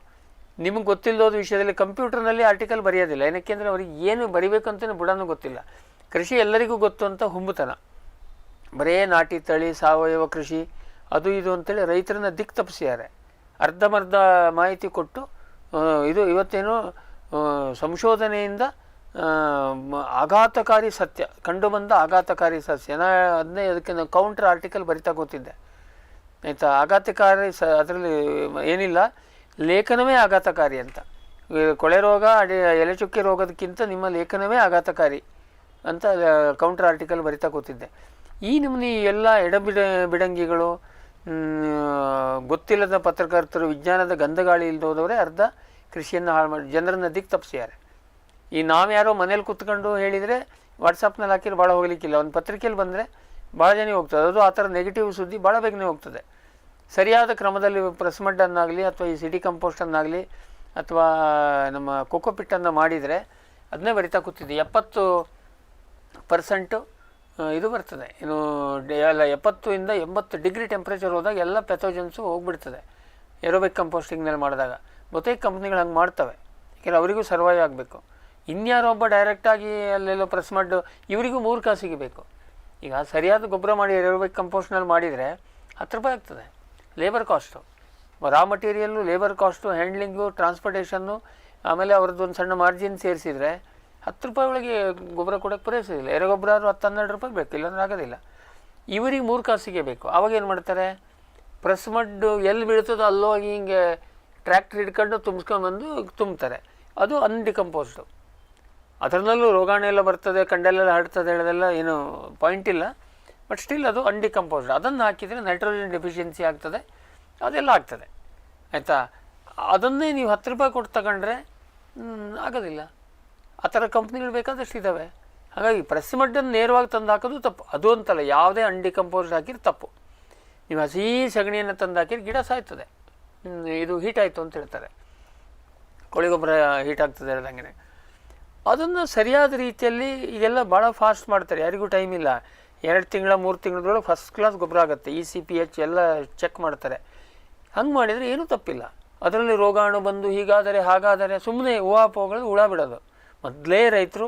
ನಿಮಗೆ ಗೊತ್ತಿಲ್ಲದ ವಿಷಯದಲ್ಲಿ ಕಂಪ್ಯೂಟರ್ನಲ್ಲಿ ಆರ್ಟಿಕಲ್ ಬರೆಯೋದಿಲ್ಲ. ಏನಕ್ಕೆ ಅಂದರೆ ಅವ್ರಿಗೆ ಏನು ಬರಿಬೇಕಂತಲೇ ಬುಡನೂ ಗೊತ್ತಿಲ್ಲ. ಕೃಷಿ ಎಲ್ಲರಿಗೂ ಗೊತ್ತು ಅಂತ ಹುಂಬುತನ. ಬರೇ ನಾಟಿ ತಳಿ, ಸಾವಯವ ಕೃಷಿ, ಅದು ಇದು ಅಂತೇಳಿ ರೈತರನ್ನ ದಿಕ್ಕು ತಪ್ಪಿಸಿದ್ದಾರೆ ಅರ್ಧಮರ್ಧ ಮಾಹಿತಿ ಕೊಟ್ಟು ಇದು ಇವತ್ತೇನು ಸಂಶೋಧನೆಯಿಂದ ಆಘಾತಕಾರಿ ಸತ್ಯ ಕಂಡುಬಂದ ಆಘಾತಕಾರಿ ಸತ್ಯ. ನಾ ಅದನ್ನೇ ಅದಕ್ಕೆ ನಾನು ಕೌಂಟರ್ ಆರ್ಟಿಕಲ್ ಬರಿತಾ ಕೂತಿದ್ದೆ. ಆಯಿತಾ? ಆಘಾತಕಾರಿ ಸ, ಅದರಲ್ಲಿ ಏನಿಲ್ಲ, ಲೇಖನವೇ ಆಘಾತಕಾರಿ ಅಂತ. ಕೊಳೆ ರೋಗ, ಅಡಿ, ಎಲೆ ಚುಕ್ಕೆ ರೋಗದಕ್ಕಿಂತ ನಿಮ್ಮ ಲೇಖನವೇ ಆಘಾತಕಾರಿ ಅಂತ ಕೌಂಟರ್ ಆರ್ಟಿಕಲ್ ಬರಿತಾ ಕೂತಿದ್ದೆ. ಈ ನಮೂನಿ ಎಲ್ಲ ಎಡಬಿಡ, ಬಿಡಂಗಿಗಳು ಗೊತ್ತಿಲ್ಲದ ಪತ್ರಕರ್ತರು, ವಿಜ್ಞಾನದ ಗಂಧಗಾಳಿ ಇಲ್ಲದೋದವರೇ ಅರ್ಧ ಕೃಷಿಯನ್ನು ಹಾಳು ಮಾಡಿ. ಜನರನ್ನ ದಿಕ್ಕು ತಪ್ಪಿಸ್ಯಾರೆ ಈ ನಾವು ಯಾರೋ ಮನೇಲಿ ಕೂತ್ಕೊಂಡು ಹೇಳಿದರೆ ವಾಟ್ಸಪ್ನಲ್ಲಿ ಹಾಕಿದ್ರೆ ಭಾಳ ಹೋಗಲಿಕ್ಕಿಲ್ಲ. ಒಂದು ಪತ್ರಿಕೆಯಲ್ಲಿ ಬಂದರೆ ಭಾಳ ಜನ ಹೋಗ್ತದೆ. ಅದು ಆ ಥರ ನೆಗೆಟಿವ್ ಸುದ್ದಿ ಭಾಳ ಬೇಗನೆ ಹೋಗ್ತದೆ. ಸರಿಯಾದ ಕ್ರಮದಲ್ಲಿ ಪ್ರೆಸ್ ಮಡ್ಡನ್ನಾಗಲಿ ಅಥವಾ ಈ ಸಿಟಿ ಕಂಪೋಸ್ಟನ್ನಾಗಲಿ ಅಥವಾ ನಮ್ಮ ಕೊಕೊಪಿಟ್ಟನ್ನು ಮಾಡಿದರೆ ಅದನ್ನೇ ಬರಿತಾ ಕೂತಿದ್ದೆ ಎಪ್ಪತ್ತು ಪರ್ಸೆಂಟು ಇದು ಬರ್ತದೆ. ಇನ್ನು ಎಲ್ಲ ಎಪ್ಪತ್ತು ಇಂದ ಎಂಬತ್ತು ಡಿಗ್ರಿ ಟೆಂಪ್ರೇಚರ್ ಹೋದಾಗ ಎಲ್ಲ ಪೆಥೋಜನ್ಸು ಹೋಗ್ಬಿಡ್ತದೆ. ಏರೋಬಿಕ್ ಕಂಪೋಸ್ಟಿಂಗ್ನಲ್ಲಿ ಮಾಡಿದಾಗ. ಬಹುತೇಕ ಕಂಪ್ನಿಗಳು ಹಂಗೆ ಮಾಡ್ತವೆ. ಯಾಕೆಂದರೆ ಅವರಿಗೂ ಸರ್ವೈವ್ ಆಗಬೇಕು. ಇನ್ಯಾರೋ ಒಬ್ಬ ಡೈರೆಕ್ಟಾಗಿ ಅಲ್ಲೆಲ್ಲೋ ಪ್ರೆಸ್ ಮಾಡಿ ಇವರಿಗೂ ಮೂರು ಕಾಸು ಸಿಗಬೇಕು ಈಗ ಸರಿಯಾದ ಗೊಬ್ಬರ ಮಾಡಿ ಎರಡು ಕಂಪೋಸ್ಟ್ನಲ್ಲಿ ಮಾಡಿದರೆ ಹತ್ತು ರೂಪಾಯಿ ಆಗ್ತದೆ. Labour cost raw material labour cost handling transportation ಆಮೇಲೆ ಅವ್ರದ್ದು ಒಂದು ಸಣ್ಣ ಮಾರ್ಜಿನ್ ಸೇರಿಸಿದರೆ ಹತ್ತು ರೂಪಾಯಿ ಒಳಗೆ ಗೊಬ್ಬರ ಕೊಡೋಕ್ಕೆ ಪೂರೈಸೋದಿಲ್ಲ ಎರೆಗೊಬ್ಬರ ಗೊಬ್ಬರ ಹತ್ತು ಹನ್ನೆರಡು ರೂಪಾಯಿ ಬೇಕು, ಇಲ್ಲಾಂದ್ರೆ ಆಗೋದಿಲ್ಲ. ಇವರಿಗೆ ಮೂರು ಕಾಸಿಗೆ ಬೇಕು. ಅವಾಗ ಏನು ಮಾಡ್ತಾರೆ? ಪ್ರೆಸ್ ಮಡ್ಡು ಎಲ್ಲಿ ಬೀಳ್ತದೋ ಅಲ್ಲೋಗಿ ಹಿಂಗೆ ಟ್ರ್ಯಾಕ್ಟ್ರ್ ಹಿಡ್ಕೊಂಡು ತುಂಬಿಸ್ಕೊಂಬಂದು ತುಂಬ್ತಾರೆ. ಅದು ಅನ್ಡಿಕಂಪೋಸ್ಡು ಅದರಲ್ಲೂ ರೋಗಾಣು ಎಲ್ಲ ಬರ್ತದೆ, ಕಂಡಲ್ಲೆಲ್ಲ ಹರಡ್ತದೆ ಹೇಳೋದೆಲ್ಲ ಏನು ಪಾಯಿಂಟ್ ಇಲ್ಲ. ಬಟ್ ಸ್ಟಿಲ್ ಅದು ಅನ್ಡಿಕಂಪೋಸ್ಡ್ ಅದನ್ನು ಹಾಕಿದರೆ ನೈಟ್ರೋಜನ್ ಡೆಫಿಷಿಯನ್ಸಿ ಆಗ್ತದೆ. ಅದೆಲ್ಲ ಆಗ್ತದೆ. ಆಯಿತಾ? ಅದನ್ನೇ ನೀವು ಹತ್ತು ರೂಪಾಯಿ ಕೊಟ್ಟು ತಗೊಂಡ್ರೆ ಆಗೋದಿಲ್ಲ. ಆ ಥರ ಕಂಪ್ನಿಗಳು ಬೇಕಾದಷ್ಟು ಇದ್ದಾವೆ. ಹಾಗಾಗಿ ಪ್ರೆಸ್ ಮಡ್ಡನ್ನು ನೇರವಾಗಿ ತಂದು ಹಾಕೋದು ತಪ್ಪು. ಅದು ಅಂತಲ್ಲ, ಯಾವುದೇ ಅಂಡಿಕಂಪೋಸ್ಡ್ ಹಾಕಿದ್ರೆ ತಪ್ಪು. ನೀವು ಹಸಿ ಸಗಣಿಯನ್ನು ತಂದು ಹಾಕಿದ್ರೆ ಗಿಡ ಸಾಯ್ತದೆ. ಇದು ಹೀಟ್ ಆಯಿತು ಅಂತ ಹೇಳ್ತಾರೆ. ಕೋಳಿ ಗೊಬ್ಬರ ಹೀಟ್ ಆಗ್ತದೆ ಹೇಳ್ದಂಗೆ ಅದನ್ನು ಸರಿಯಾದ ರೀತಿಯಲ್ಲಿ ಈಗೆಲ್ಲ ಭಾಳ ಫಾಸ್ಟ್ ಮಾಡ್ತಾರೆ. ಯಾರಿಗೂ ಟೈಮ್ ಇಲ್ಲ. ಎರಡು ತಿಂಗಳ, ಮೂರು ತಿಂಗಳೊಳಗೆ ಫಸ್ಟ್ ಕ್ಲಾಸ್ ಗೊಬ್ಬರ ಆಗುತ್ತೆ. ಇ ಸಿ ಪಿ ಎಚ್ ಎಲ್ಲ ಚೆಕ್ ಮಾಡ್ತಾರೆ. ಹಂಗೆ ಮಾಡಿದರೆ ಏನೂ ತಪ್ಪಿಲ್ಲ. ಅದರಲ್ಲಿ ರೋಗಾಣು ಬಂದು ಹೀಗಾದರೆ, ಹಾಗಾದರೆ ಸುಮ್ಮನೆ ಹೂವಾಪೋಗಳು ಹುಳ ಬಿಡೋದು. ಮೊದಲೇ ರೈತರು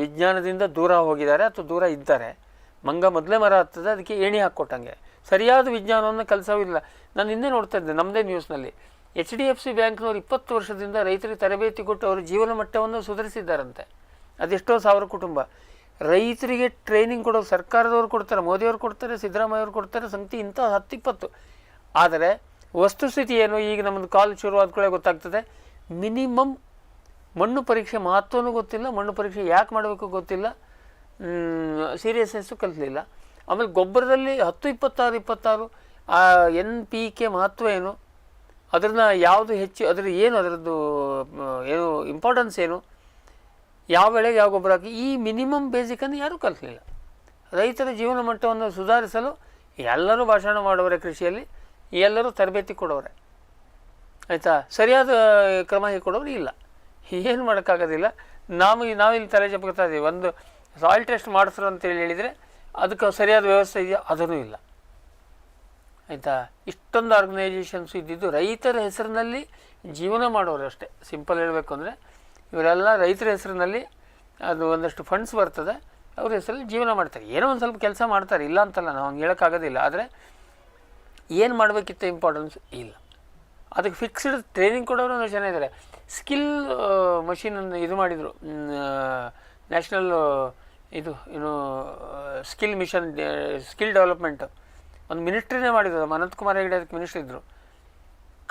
ವಿಜ್ಞಾನದಿಂದ ದೂರ ಹೋಗಿದ್ದಾರೆ ಅಥವಾ ದೂರ ಇದ್ದಾರೆ. ಮಂಗ ಮೊದಲೇ ಮರ ಹತ್ತದೆ, ಅದಕ್ಕೆ ಏಣಿ ಹಾಕ್ಕೊಟ್ಟಂಗೆ. ಸರಿಯಾದ ವಿಜ್ಞಾನವನ್ನು ಕಲಿಸೋವಿಲ್ಲ ನಾನು ಹಿಂದೆ ನೋಡ್ತಾ ಇದ್ದೆ ನಮ್ಮದೇ ನ್ಯೂಸ್ನಲ್ಲಿ ಎಚ್ ಡಿ ಎಫ್ ಸಿ ಬ್ಯಾಂಕ್ನವ್ರು ಇಪ್ಪತ್ತು ವರ್ಷದಿಂದ ರೈತರಿಗೆ ತರಬೇತಿ ಕೊಟ್ಟು ಅವರ ಜೀವನ ಮಟ್ಟವನ್ನು ಸುಧಾರಿಸಿದ್ದಾರಂತೆ. ಅದೆಷ್ಟೋ ಸಾವಿರ ಕುಟುಂಬ. ರೈತರಿಗೆ ಟ್ರೈನಿಂಗ್ ಕೊಡೋ ಸರ್ಕಾರದವರು ಕೊಡ್ತಾರೆ, ಮೋದಿಯವರು ಕೊಡ್ತಾರೆ, ಸಿದ್ದರಾಮಯ್ಯವ್ರು ಕೊಡ್ತಾರೆ ಸಂಗತಿ ಇಂಥ ಹತ್ತಿಪ್ಪತ್ತು. ಆದರೆ ವಸ್ತುಸ್ಥಿತಿ ಏನು? ಈಗ ನಮ್ಮದು ಕಾಲ್ ಶುರುವಾದ ಕೂಡ ಗೊತ್ತಾಗ್ತದೆ. ಮಿನಿಮಮ್ ಮಣ್ಣು ಪರೀಕ್ಷೆ ಮಹತ್ವನೂ ಗೊತ್ತಿಲ್ಲ, ಮಣ್ಣು ಪರೀಕ್ಷೆ ಯಾಕೆ ಮಾಡಬೇಕು ಗೊತ್ತಿಲ್ಲ. ಸೀರಿಯಸ್ನೆಸ್ಸು ಕಲಿಸಲಿಲ್ಲ ಆಮೇಲೆ ಗೊಬ್ಬರದಲ್ಲಿ ಹತ್ತು, ಇಪ್ಪತ್ತಾರು ಇಪ್ಪತ್ತಾರು, ಆ ಎನ್ ಪಿ ಕೆ ಮಹತ್ವ ಏನು? ಅದನ್ನ ಯಾವುದು ಹೆಚ್ಚು ಅದ್ರ ಏನು, ಅದರದ್ದು ಏನು ಇಂಪಾರ್ಟೆನ್ಸ್ ಏನು? ಯಾವ ಬೆಳೆಗೆ ಯಾವ ಗೊಬ್ಬರ ಹಾಕಿ, ಈ ಮಿನಿಮಮ್ ಬೇಸಿಕನ್ನು ಯಾರೂ ಕಲಿಸಲಿಲ್ಲ ರೈತರ ಜೀವನ ಮಟ್ಟವನ್ನು ಸುಧಾರಿಸಲು ಎಲ್ಲರೂ ಭಾಷಣ ಮಾಡೋರೆ ಕೃಷಿಯಲ್ಲಿ, ಎಲ್ಲರೂ ತರಬೇತಿ ಕೊಡೋರೆ ಆಯಿತಾ? ಸರಿಯಾದ ಕ್ರಮ ಕೊಡೋರು ಇಲ್ಲ. ಏನು ಮಾಡೋಕ್ಕಾಗೋದಿಲ್ಲ. ನಾವು ನಾವಿಲ್ಲಿ ತಲೆ ಜಪ್ಕೊತಾ ಇದ್ದೀವಿ ಒಂದು ಸಾಯಿಲ್ ಟೆಸ್ಟ್ ಮಾಡಿಸ್ರು ಅಂತೇಳಿ ಹೇಳಿದರೆ ಅದಕ್ಕೆ ಸರಿಯಾದ ವ್ಯವಸ್ಥೆ ಇದೆಯಾ? ಅದೂ ಇಲ್ಲ. ಆಯಿತಾ? ಇಷ್ಟೊಂದು ಆರ್ಗನೈಜೇಷನ್ಸ್ ಇದ್ದಿದ್ದು ರೈತರ ಹೆಸರಿನಲ್ಲಿ ಜೀವನ ಮಾಡೋರು ಅಷ್ಟೇ. ಸಿಂಪಲ್ ಹೇಳಬೇಕು ಅಂದರೆ, ಇವರೆಲ್ಲ ರೈತರ ಹೆಸರಿನಲ್ಲಿ ಅದು ಒಂದಷ್ಟು ಫಂಡ್ಸ್ ಬರ್ತದೆ, ಅವ್ರ ಹೆಸರಲ್ಲಿ ಜೀವನ ಮಾಡ್ತಾರೆ. ಏನೋ ಒಂದು ಸ್ವಲ್ಪ ಕೆಲಸ ಮಾಡ್ತಾರೆ. ಇಲ್ಲ ಅಂತಲ್ಲ, ನಾವು ಹಂಗೆ ಹೇಳೋಕ್ಕಾಗೋದಿಲ್ಲ. ಆದರೆ ಏನು ಮಾಡಬೇಕಿತ್ತು ಇಂಪಾರ್ಟೆನ್ಸ್ ಇಲ್ಲ. ಅದಕ್ಕೆ ಫಿಕ್ಸ್ಡ್ ಟ್ರೈನಿಂಗ್ ಕೊಡೋರು ಒಂದು ಜನ ಇದ್ದಾರೆ ಸ್ಕಿಲ್ ಮಷೀನನ್ನು ಇದು ಮಾಡಿದರು. ನ್ಯಾಷನಲ್ ಇದು, ಏನು ಸ್ಕಿಲ್ ಮಿಷನ್ ಸ್ಕಿಲ್ ಡೆವಲಪ್ಮೆಂಟ್ ಒಂದು ಮಿನಿಸ್ಟ್ರಿನೇ ಮಾಡಿದ್ರು ಅನಂತ್ ಕುಮಾರ್ ಹೆಗಡೆ ಅದಕ್ಕೆ ಮಿನಿಸ್ಟ್ರಿ ಇದ್ದರು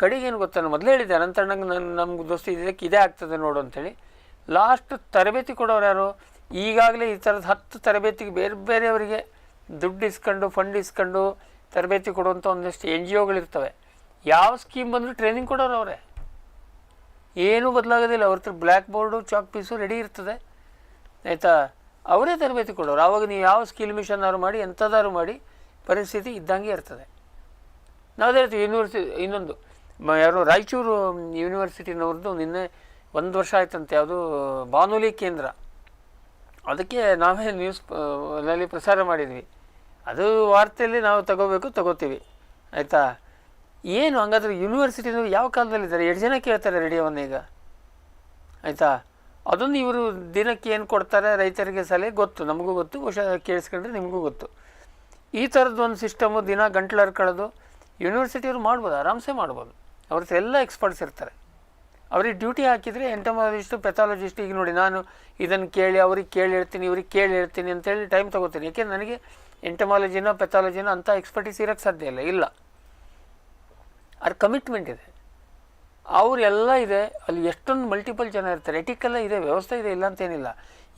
ಕಡೆಗೆ ಏನು ಗೊತ್ತಾ ಮೊದಲೇ ಹೇಳಿದ್ದೆ ಅನಂತಣ್ಣಂಗೆ ನನ್ನ ನಮ್ಗೆ ದೋಸ್ತಿ ಇದಕ್ಕೆ ಇದೇ ಆಗ್ತದೆ ನೋಡು ಅಂತೇಳಿ. ಲಾಸ್ಟ್ ತರಬೇತಿ ಕೊಡೋರು ಯಾರು? ಈಗಾಗಲೇ ಈ ಥರದ ಹತ್ತು ತರಬೇತಿಗೆ ಬೇರೆ ಬೇರೆಯವರಿಗೆ ದುಡ್ಡು ಇಸ್ಕೊಂಡು ಫಂಡ್ ಇಸ್ಕೊಂಡು ತರಬೇತಿ ಕೊಡುವಂಥ ಒಂದಷ್ಟು ಎನ್ ಜಿ ಒಗಳಿರ್ತವೆ. ಯಾವ ಸ್ಕೀಮ್ ಬಂದರೂ ಟ್ರೈನಿಂಗ್ ಕೊಡೋರು ಅವರೇ. ಏನೂ ಬದಲಾಗೋದಿಲ್ಲ, ಅವ್ರ ಹತ್ರ black board chalk piece ready ಇರ್ತದೆ. ಆಯಿತಾ? ಅವರೇ ತರಬೇತಿ ಕೊಡೋರು. ಆವಾಗ ನೀವು ಯಾವ ಸ್ಕಿಲ್ ಮಿಷನ್ ಅವ್ರು ಮಾಡಿ ಎಂಥದಾದ್ರು ಮಾಡಿ ಪರಿಸ್ಥಿತಿ ಇದ್ದಂಗೆ ಇರ್ತದೆ. ನಾವು ಹೇಳ್ತೀವಿ, ಯೂನಿವರ್ಸಿ, ಇನ್ನೊಂದು ಯಾರು ರಾಯಚೂರು ಯೂನಿವರ್ಸಿಟಿನವ್ರದ್ದು ನಿನ್ನೆ ಒಂದು ವರ್ಷ ಆಯ್ತಂತೆ, ಯಾವುದು ಬಾನುಲಿ ಕೇಂದ್ರ. ಅದಕ್ಕೆ ನಾವೇ ನ್ಯೂಸ್ನಲ್ಲಿ ಪ್ರಸಾರ ಮಾಡಿದ್ವಿ. ಅದು ವಾರ್ತೆಯಲ್ಲಿ ನಾವು ತಗೋಬೇಕು, ತಗೋತೀವಿ. ಆಯಿತಾ? ಏನು ಹಂಗಾದ್ರೆ ಯೂನಿವರ್ಸಿಟಿನವ್ರು ಯಾವ ಕಾಲದಲ್ಲಿದ್ದಾರೆ? ಎಷ್ಟು ಜನ ಕೇಳ್ತಾರೆ ರೇಡಿಯೋವನ್ನು ಈಗ? ಆಯಿತಾ? ಅದನ್ನು ಇವರು ದಿನಕ್ಕೆ ಏನು ಕೊಡ್ತಾರೆ ರೈತರಿಗೆ ಸಲಹೆ? ಗೊತ್ತು. ನಮಗೂ ಗೊತ್ತು. ಬಹುಶಃ ಕೇಳಿಸ್ಕೊಂಡ್ರೆ ನಿಮಗೂ ಗೊತ್ತು. ಈ ಥರದ್ದು ಒಂದು ಸಿಸ್ಟಮು ದಿನ ಗಂಟ್ಲರ್ ಕಳೆದು ಯೂನಿವರ್ಸಿಟಿಯವರು ಮಾಡ್ಬೋದು. ಆರಾಮ್ಸೆ ಮಾಡ್ಬೋದು. ಅವ್ರ ಎಲ್ಲ ಎಕ್ಸ್ಪರ್ಟ್ಸ್ ಇರ್ತಾರೆ. ಅವ್ರಿಗೆ ಡ್ಯೂಟಿ ಹಾಕಿದರೆ ಎಂಟಮಾಲಜಿಸ್ಟು ಪೆಥಾಲಜಿಸ್ಟ್ ಈಗ ನೋಡಿ ನಾನು ಇದನ್ನು ಕೇಳಿ, ಅವ್ರಿಗೆ ಕೇಳಿ ಹೇಳ್ತೀನಿ, ಇವ್ರಿಗೆ ಕೇಳಿ ಹೇಳ್ತೀನಿ ಅಂತೇಳಿ ಟೈಮ್ ತೊಗೋತೀನಿ. ಯಾಕೆಂದ್ರೆ ನನಗೆ ಎಂಟಮಾಲಜಿನೋ ಪೆಥಾಲಜಿನೋ ಅಂಥ ಎಕ್ಸ್ಪರ್ಟೀಸ್ ಇರೋಕ್ಕೆ ಸಾಧ್ಯ ಇಲ್ಲ. ಇಲ್ಲ. ಅದು ಕಮಿಟ್ಮೆಂಟ್ ಇದೆ. ಅವರೆಲ್ಲ ಇದೆ, ಅಲ್ಲಿ ಎಷ್ಟೊಂದು ಮಲ್ಟಿಪಲ್ ಜನ ಇರ್ತಾರೆ. ಎಟಿಕಲ್ಲ ಇದೆ, ವ್ಯವಸ್ಥೆ ಇದೆ ಇಲ್ಲ ಅಂತೇನಿಲ್ಲ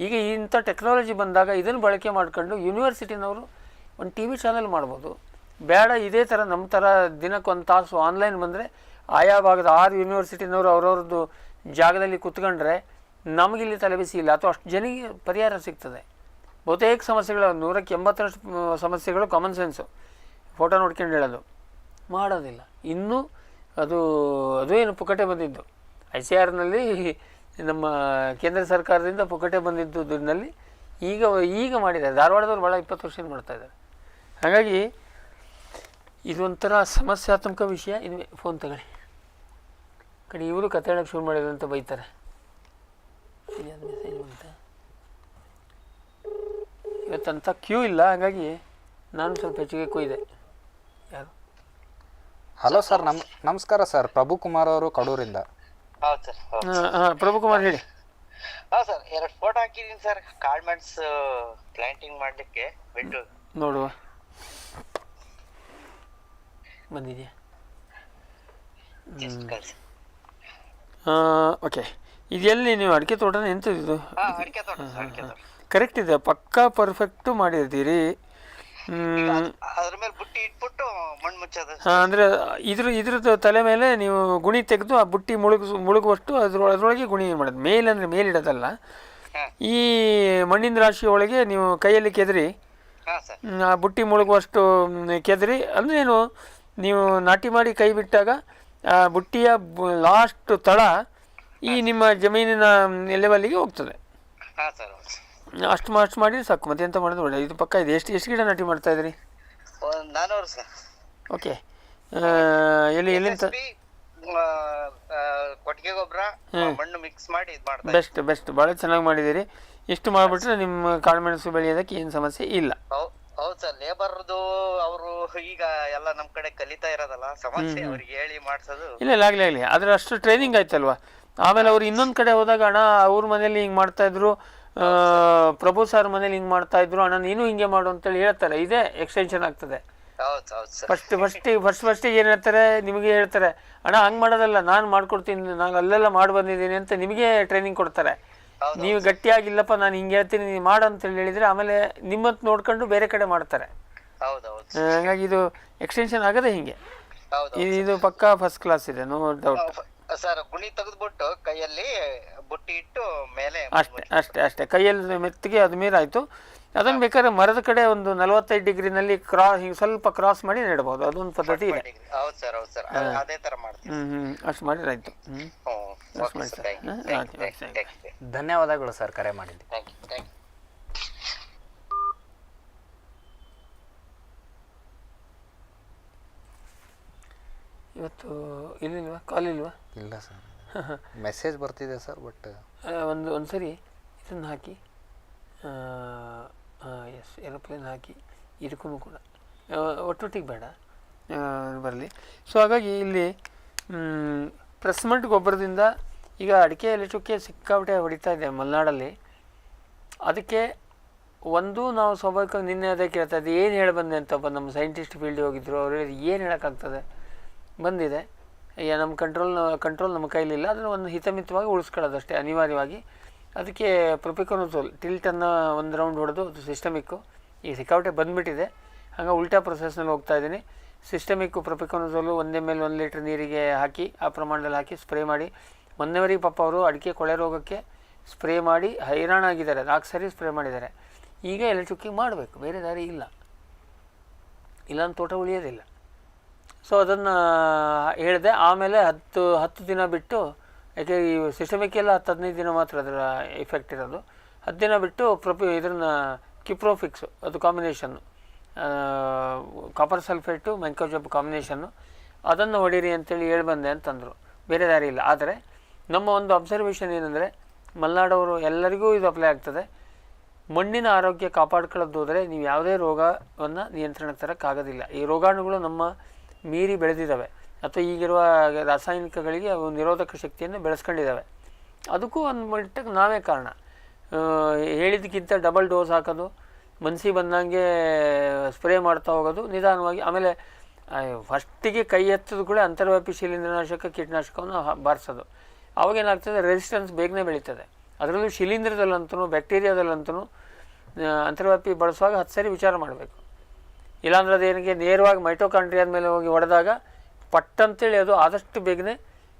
ಈಗ ಇಂಥ ಟೆಕ್ನಾಲಜಿ ಬಂದಾಗ ಇದನ್ನು ಬಳಕೆ ಮಾಡ್ಕೊಂಡು ಯೂನಿವರ್ಸಿಟಿನವರು ಒಂದು ಟಿ ವಿ ಚಾನಲ್ ಮಾಡ್ಬೋದು. ಬೇಡ, ಇದೇ ಥರ ನಮ್ಮ ಥರ ದಿನಕ್ಕೊಂದು ತಾಸು ಆನ್ಲೈನ್ ಬಂದರೆ ಆಯಾ ಭಾಗದ ಆರು ಯೂನಿವರ್ಸಿಟಿನವರು ಅವ್ರವ್ರದ್ದು ಜಾಗದಲ್ಲಿ ಕುತ್ಕೊಂಡ್ರೆ ನಮಗಿಲ್ಲಿ ತಲೆಬಿಸಿ ಇಲ್ಲ. ಅಥವಾ ಅಷ್ಟು ಜನಿಗೆ ಪರಿಹಾರ ಸಿಗ್ತದೆ. ಬಹುತೇಕ ಸಮಸ್ಯೆಗಳು ನೂರಕ್ಕೆ ಎಂಬತ್ತರಷ್ಟು ಸಮಸ್ಯೆಗಳು ಕಾಮನ್ ಸೆನ್ಸು ಫೋಟೋ ನೋಡ್ಕೊಂಡು ಹೇಳೋದು. ಮಾಡೋದಿಲ್ಲ. ಇನ್ನೂ ಅದು ಅದು ಏನು ಪುಕ್ಕಟೆ ಬಂದಿದ್ದು. ಐ ಸಿ ಆರ್ನಲ್ಲಿ ನಮ್ಮ ಕೇಂದ್ರ ಸರ್ಕಾರದಿಂದ ಪುಕ್ಕಟೆ ಬಂದಿದ್ದು ದುಡ್ಡಿನಲ್ಲಿ ಈಗ ಈಗ ಮಾಡಿದ್ದಾರೆ. ಧಾರವಾಡದವ್ರು ಭಾಳ ಇಪ್ಪತ್ತು ವರ್ಷದಿಂದ ಮಾಡ್ತಾ ಇದ್ದಾರೆ. ಹಾಗಾಗಿ ಇದೊಂಥರ ಸಮಸ್ಯಾತ್ಮಕ ವಿಷಯ. ಇದು ಫೋನ್ ತಗೊಳ್ಳಿ. ಕಡೆ ಇವರು ಕತೆ ಹೇಳಕ್ಕೆ ಶುರು ಮಾಡಿದ್ರು ಅಂತ ಬೈತಾರೆ. ಇವತ್ತಂಥ ಕ್ಯೂ ಇಲ್ಲ. ಹಾಗಾಗಿ ನಾನು ಸ್ವಲ್ಪ ಹೆಚ್ಚಿಗೆ ಕೊಯ್ದೆ ಯಾರು? ಹಲೋ ಸರ್ ನಮ್ ನಮಸ್ಕಾರ ಸರ್ ಪ್ರಭು ಕುಮಾರ್ ಅವರು ಕಡೂರಿಂದ. ಹೌದು ಸರ್ ಹೌದು ಹಾಂ ಪ್ರಭುಕುಮಾರ್ ಹೇಳಿ. ಹಾ ಸರ್ ಎರಡು ಫೋಟೋ ಹಾಕಿದೀನಿ ಸರ್ ಕಾರ್ಡ್ಮೆಂಟ್ಸ್ ಪ್ಲಾಂಟಿಂಗ್ ಮಾಡ್ಲಿಕ್ಕೆ ವಿಂಡೋ ನೋಡುವ. ಬಂದಿದೆಯಾ? ಜಸ್ಟ್ ಕಳ್ಸಿ. ಓಕೆ. ಇದೆಲ್ಲಿ ನೀವು ಅಡಿಕೆ ತೋಟನ ಎಂಥದ್ದು ಇದು? ಹಾ ಅಡಿಕೆ ತೋಟ ಸರ್ ಅಡಿಕೆ ತೋಟ. ಕರೆಕ್ಟ್ ಇದೆ ಪಕ್ಕಾ ಪರ್ಫೆಕ್ಟು ಮಾಡಿರ್ತೀರಿ. ಅದ್ರ ಮೇಲೆ ಬುಟ್ಟಿ ಇಟ್ಬಿಟ್ಟು ಮಣ್ಣು ಮುಚ್ಚೋದು. ಅಂದ್ರೆ ಇದ್ರ ಇದ್ರದ್ದು ತಲೆ ಮೇಲೆ ನೀವು ಗುಣಿ ತೆಗೆದು ಆ ಬುಟ್ಟಿ ಮುಳುಗಿಸ್ ಮುಳುಗುವಷ್ಟು ಅದ್ರ ಅದರೊಳಗೆ ಗುಣಿ ಮಾಡೋದು? ಮೇಲಂದ್ರೆ ಮೇಲಿಡೋದಲ್ಲ ಹಾ. ಈ ಮಣ್ಣಿನ ರಾಶಿ ಒಳಗೆ ನೀವು ಕೈಯಲ್ಲಿ ಕೆದರಿ. ಆ ಬುಟ್ಟಿ ಮುಳುಗುವಷ್ಟು ಕೆದರಿ. ಅಂದ್ರೆ ಏನು ನೀವು ನಾಟಿ ಮಾಡಿ ಕೈ ಬಿಟ್ಟಾಗ ಆ ಬುಟ್ಟಿಯ ಲಾಸ್ಟ್ ತಳ ಈ ನಿಮ್ಮ ಜಮೀನಿನ ಲೆವೆಲ್ಲಿಗೆ ಹೋಗ್ತದೆ. ಅಷ್ಟು ಮಾ- ಅಷ್ಟು ಮಾಡಿ ಸಾಕು. ಮತ್ತೆ ಎಂತ ಮಾಡೋದು? ಒಳ್ಳೆ ಇದು ಪಕ್ಕ ಇದೆ. ಎಷ್ಟು ಎಷ್ಟು ಗಿಡ ನಾಟಿ ಮಾಡ್ತಾ ಇದ್ರಿ ಒಂದ್ ನಾನೂರು ಸರ್. ಓಕೆ. ಎಲ್ಲಿ ಎಲ್ಲಿಂದ ಆ, ಆ, ಕೊಟ್ಟಿಗೆ ಗೊಬ್ಬರ ಮಣ್ಣು ಮಿಕ್ಸ್ ಮಾಡಿ ಇದು ಮಾಡ್ತಾ ಬೆಸ್ಟ್ ಬೆಸ್ಟ್. ಭಾಳ ಚೆನ್ನಾಗಿ ಮಾಡಿದ್ದೀರಿ. ಇಷ್ಟು ಮಾಡಿಬಿಟ್ರೆ ನಿಮ್ಮ ಕಾಳುಮೆಣಸು ಬೆಳೆಯೋದಕ್ಕೆ ಏನು ಸಮಸ್ಯೆ ಇಲ್ಲ. ಹೌ- ಹೌದ್ ಸರ್. ಲೇಬರ್ದು ಅವರು ಈಗ ಎಲ್ಲ ನಮ್ಮ ಕಡೆ ಕಲಿತಾ ಇರೋದಲ್ಲ ಸಮಸ್ಯೆ ಅವ್ರಿಗೆ ಹೇಳಿ ಮಾಡ್ಸೋದು. ಇಲ್ಲ ಇಲ್ಲ ಆಗಲಿ ಆಗಲಿ. ಆದರೆ ಅಷ್ಟು ಟ್ರೈನಿಂಗ್ ಆಯ್ತಲ್ವಾ? ಆಮೇಲೆ ಅವ್ರು ಇನ್ನೊಂದು ಕಡೆ ಹೋದಾಗ ಅಣ್ಣ ಅವ್ರ ಮನೇಲಿ ಹಿಂಗೆ ಮಾಡ್ತಾ ಇದ್ರು. ಆ, ಪ್ರಭು ಸರ್ ಮನೇಲಿ ಹಿಂಗೆ ಮಾಡ್ತಾ ಇದ್ರು ಅಣ್ಣ ನೀನು ಹಿಂಗೆ ಮಾಡು ಅಂತೇಳಿ ಹೇಳ್ತಾರೆ. ಇದೇ ಎಕ್ಸ್ಟೆನ್ಷನ್ ಆಗ್ತದೆ. ಫಸ್ಟ್ ಫಸ್ಟ್ ಫಸ್ಟ್ ಫಸ್ಟಿಗೆ ಫಸ್ಟ್ ಏನು ಹೇಳ್ತಾರೆ? ನಿಮಗೆ ಹೇಳ್ತಾರೆ ಅಣ್ಣ ಹಂಗೆ ಮಾಡೋದಲ್ಲ ನಾನು ಮಾಡ್ಕೊಡ್ತೀನಿ ನಾನು ಅಲ್ಲೆಲ್ಲ ಮಾಡಿ ಬಂದಿದ್ದೀನಿ ಅಂತ ನಿಮಗೆ ಟ್ರೈನಿಂಗ್ ಕೊಡ್ತಾರೆ. ನೀವು ಗಟ್ಟಿಯಾಗಿಲ್ಲಪ್ಪ ನಾನು ಹಿಂಗೆ ಹೇಳ್ತೀನಿ ನೀವು ಮಾಡು ಅಂತೇಳಿ ಹೇಳಿದರೆ ಆಮೇಲೆ ನಿಮ್ಮತ್ ನೋಡ್ಕೊಂಡು ಬೇರೆ ಕಡೆ ಮಾಡ್ತಾರೆ. ಹಂಗಾಗಿ ಇದು ಎಕ್ಸ್ಟೆನ್ಷನ್ ಆಗದೆ ಹಿಂಗೆ. ಇದು ಪಕ್ಕಾ ಫಸ್ಟ್ ಕ್ಲಾಸ್ ಇದೆ ನೋ ಡೌಟ್ ಸರ್ ಗುಣಿ ತೆಗೆದ್ಬಿಟ್ಟು ಕೈಯಲ್ಲಿ ಬುಟ್ಟಿ ಇಟ್ಟು ಮೇಲೆ ಅಷ್ಟೇ ಅಷ್ಟೇ ಅಷ್ಟೇ. ಕೈಯಲ್ಲಿ ಮೆತ್ತಿಗೆ ಅದು ಮೀರಾಯಿತು ಅದನ್ನು ಬೇಕಾದ್ರೆ ಮರದ ಕಡೆ ಒಂದು ನಲವತ್ತೈದು ಡಿಗ್ರಿನಲ್ಲಿ ಕ್ರಾ ಹಿಂಗೆ ಸ್ವಲ್ಪ ಕ್ರಾಸ್ ಮಾಡಿ ನೆಡ್ಬೋದು ಅದೊಂದು ಪದ್ಧತಿ ಇದೆ. ಹೌದು ಸರ್ ಹೌದು ಸರ್. ಅದೇ ಥರ ಮಾಡ್ತೀವಿ. ಹ್ಞೂ ಹ್ಞೂ ಅಷ್ಟು ಮಾಡಿದ್ರೆ ಆಯಿತು. ಹ್ಞೂ ಮಾಡಿ ಸರ್ ಧನ್ಯವಾದಗಳು ಸರ್ ಕರೆ ಮಾಡಿದ್ದು ಥ್ಯಾಂಕ್ ಯು ಥ್ಯಾಂಕ್ ಯು ಇವತ್ತು ಇಲ್ಲಿಲ್ವಾ? ಕಾಲ್ ಇಲ್ವಾ ಇಲ್ಲ ಸರ್. ಮೆಸೇಜ್ ಬರ್ತಿದೆ ಸರ್ ಬಟ್ ಒಂದು ಒಂದು ಸರಿ ಇದನ್ನು ಹಾಕಿ. ಎಸ್ ಏರೋಪ್ಲೇನ್ ಹಾಕಿ ಇದಕ್ಕೂ ಕೂಡ. ಒಟ್ಟೊಟ್ಟಿಗೆ ಬೇಡ. ಬರಲಿ. ಸೊ ಹಾಗಾಗಿ ಇಲ್ಲಿ ಪ್ರೆಸ್ಮೆಂಟ್ ಗೊಬ್ಬರದಿಂದ ಈಗ ಅಡಿಕೆ ಎಲೆ ಚುಕ್ಕೆ ಸಿಕ್ಕಾಪಟ್ಟೆ ಹೊಡಿತಾ ಇದೆ ಮಲೆನಾಡಲ್ಲಿ. ಅದಕ್ಕೆ ಒಂದು ನಾವು ಸ್ವಾಭಾವಿಕವಾಗಿ ನಿನ್ನೆ ಅದೇ ಕೇಳ್ತಾ ಇದ್ದೆ ಏನು ಹೇಳಿ ಬಂದೆ ಒಬ್ಬ ನಮ್ಮ ಸೈಂಟಿಸ್ಟ್ ಫೀಲ್ಡ್ ಹೋಗಿದ್ರು ಅವ್ರು ಏನು ಹೇಳೋಕ್ಕಾಗ್ತದೆ? ಬಂದಿದೆ. ನಮ್ಮ ಕಂಟ್ರೋಲ್ ಕಂಟ್ರೋಲ್ ನಮ್ಮ ಕೈಲಿಲ್ಲ. ಅದನ್ನು ಒಂದು ಹಿತಮಿತವಾಗಿ ಉಳಿಸ್ಕೊಳ್ಳೋದಷ್ಟೇ, ಅನಿವಾರ್ಯವಾಗಿ. ಅದಕ್ಕೆ ಪ್ರೊಪಿಕೊನೋಸೋಲ್ ಟಿಲ್ಟನ್ನು ಒಂದು ರೌಂಡ್ ಹೊಡೆದು, ಅದು ಸಿಸ್ಟಮಿಕ್ಕು ಈ ಸಿಕ್ಕಾಪಟ್ಟೆ ಬಂದುಬಿಟ್ಟಿದೆ. ಹಾಗೆ ಉಲ್ಟಾ ಪ್ರೊಸೆಸ್ನಲ್ಲಿ ಹೋಗ್ತಾ ಇದ್ದೀನಿ. ಸಿಸ್ಟಮಿಕ್ಕು ಪ್ರೊಪಿಕೊನೋಸೋಲು ಒಂದೇ ಮೇಲೆ ಒಂದು ಲೀಟ್ರ್ ನೀರಿಗೆ ಹಾಕಿ, ಆ ಪ್ರಮಾಣದಲ್ಲಿ ಹಾಕಿ ಸ್ಪ್ರೇ ಮಾಡಿ. ಮೊನ್ನೆವರೆಗೆ ಪಾಪ ಅವರು ಅಡಿಕೆ ಕೊಳೆ ರೋಗಕ್ಕೆ ಸ್ಪ್ರೇ ಮಾಡಿ ಹೈರಾಣಾಗಿದ್ದಾರೆ. ನಾಲ್ಕು ಸರಿ ಸ್ಪ್ರೇ ಮಾಡಿದ್ದಾರೆ. ಈಗ ಎಲೆಕ್ಟ್ರಿಕ್ಕಿಂಗ್ ಮಾಡಬೇಕು. ಬೇರೆ ದಾರಿ ಇಲ್ಲ. ಇಲ್ಲ ತೋಟ ಉಳಿಯೋದಿಲ್ಲ. ಸೊ ಅದನ್ನು ಹೇಳಿದೆ, ಆಮೇಲೆ ಹತ್ತು ಹತ್ತು ದಿನ ಬಿಟ್ಟು, ಯಾಕೆ ಈ ಸಿಸ್ಟಮಿಕ್ಕೆಲ್ಲ ಹತ್ತು ಹದಿನೈದು ದಿನ ಮಾತ್ರ ಅದರ ಎಫೆಕ್ಟ್ ಇರೋದು. ಹತ್ತು ದಿನ ಬಿಟ್ಟು ಪ್ರೊಪಿ, ಇದನ್ನು ಕಿಪ್ರೋಫಿಕ್ಸು, ಅದು combination copper sulphate mancozeb combination ಅದನ್ನು ಹೊಡೀರಿ ಅಂತೇಳಿ ಹೇಳಿ ಬಂದೆ ಅಂತಂದರು. ಬೇರೆ ದಾರಿ ಇಲ್ಲ. ಆದರೆ, ನಮ್ಮ ಒಂದು ಅಬ್ಸರ್ವೇಷನ್ ಏನಂದರೆ, ಮಲೆನಾಡವರು ಎಲ್ಲರಿಗೂ ಇದು ಅಪ್ಲೈ ಆಗ್ತದೆ. ಮಣ್ಣಿನ ಆರೋಗ್ಯ ಕಾಪಾಡ್ಕೊಳ್ಳೋದು ಹೋದರೆ ನೀವು ಯಾವುದೇ ರೋಗವನ್ನು ನಿಯಂತ್ರಣಕ್ಕೆ ತರೋಕ್ಕಾಗೋದಿಲ್ಲ. ಈ ರೋಗಾಣುಗಳು ನಮ್ಮ ಮೀರಿ ಬೆಳೆದಿದ್ದಾವೆ ಅಥವಾ ಈಗಿರುವ ರಾಸಾಯನಿಕಗಳಿಗೆ ಅವು ನಿರೋಧಕ ಶಕ್ತಿಯನ್ನು ಬೆಳೆಸ್ಕೊಂಡಿದ್ದಾವೆ. ಅದಕ್ಕೂ ಒಂದು ಮಟ್ಟಕ್ಕೆ ನಾವೇ ಕಾರಣ. ಹೇಳಿದ್ದಕ್ಕಿಂತ ಡಬಲ್ ಡೋಸ್ ಹಾಕೋದು ಮನಸ್ಸಿಗೆ ಬಂದಂಗೆ ಸ್ಪ್ರೇ ಮಾಡ್ತಾ ಹೋಗೋದು ನಿಧಾನವಾಗಿ. ಆಮೇಲೆ ಫಸ್ಟಿಗೆ ಕೈ ಎತ್ತದ ಕೂಡ ಅಂತರ್ವ್ಯಾಪಿ ಶಿಲೀಂಧ್ರನಾಶಕ ಕೀಟನಾಶಕವನ್ನು ಬಾರಿಸೋದು. ಅವಾಗೇನಾಗ್ತದೆ ರೆಸಿಸ್ಟೆನ್ಸ್ ಬೇಗನೆ ಬೆಳೀತದೆ. ಅದರಲ್ಲೂ ಶಿಲೀಂಧ್ರದಲ್ಲಂತೂ ಬ್ಯಾಕ್ಟೀರಿಯಾದಲ್ಲಂತೂ ಅಂತರ್ವ್ಯಾಪಿ ಬಳಸುವಾಗ ಹತ್ತು ಸರಿ ವಿಚಾರ ಮಾಡಬೇಕು. ಇಲ್ಲಾಂದ್ರೆ ಅದು ಏನಿಗೆ ನೇರವಾಗಿ ಮೈಟೋಕಾಂಡ್ರಿಯಾದ ಮೇಲೆ ಹೋಗಿ ಹೊಡೆದಾಗ ಪಟ್ಟಂತೇಳಿ ಅದು ಆದಷ್ಟು ಬೇಗನೆ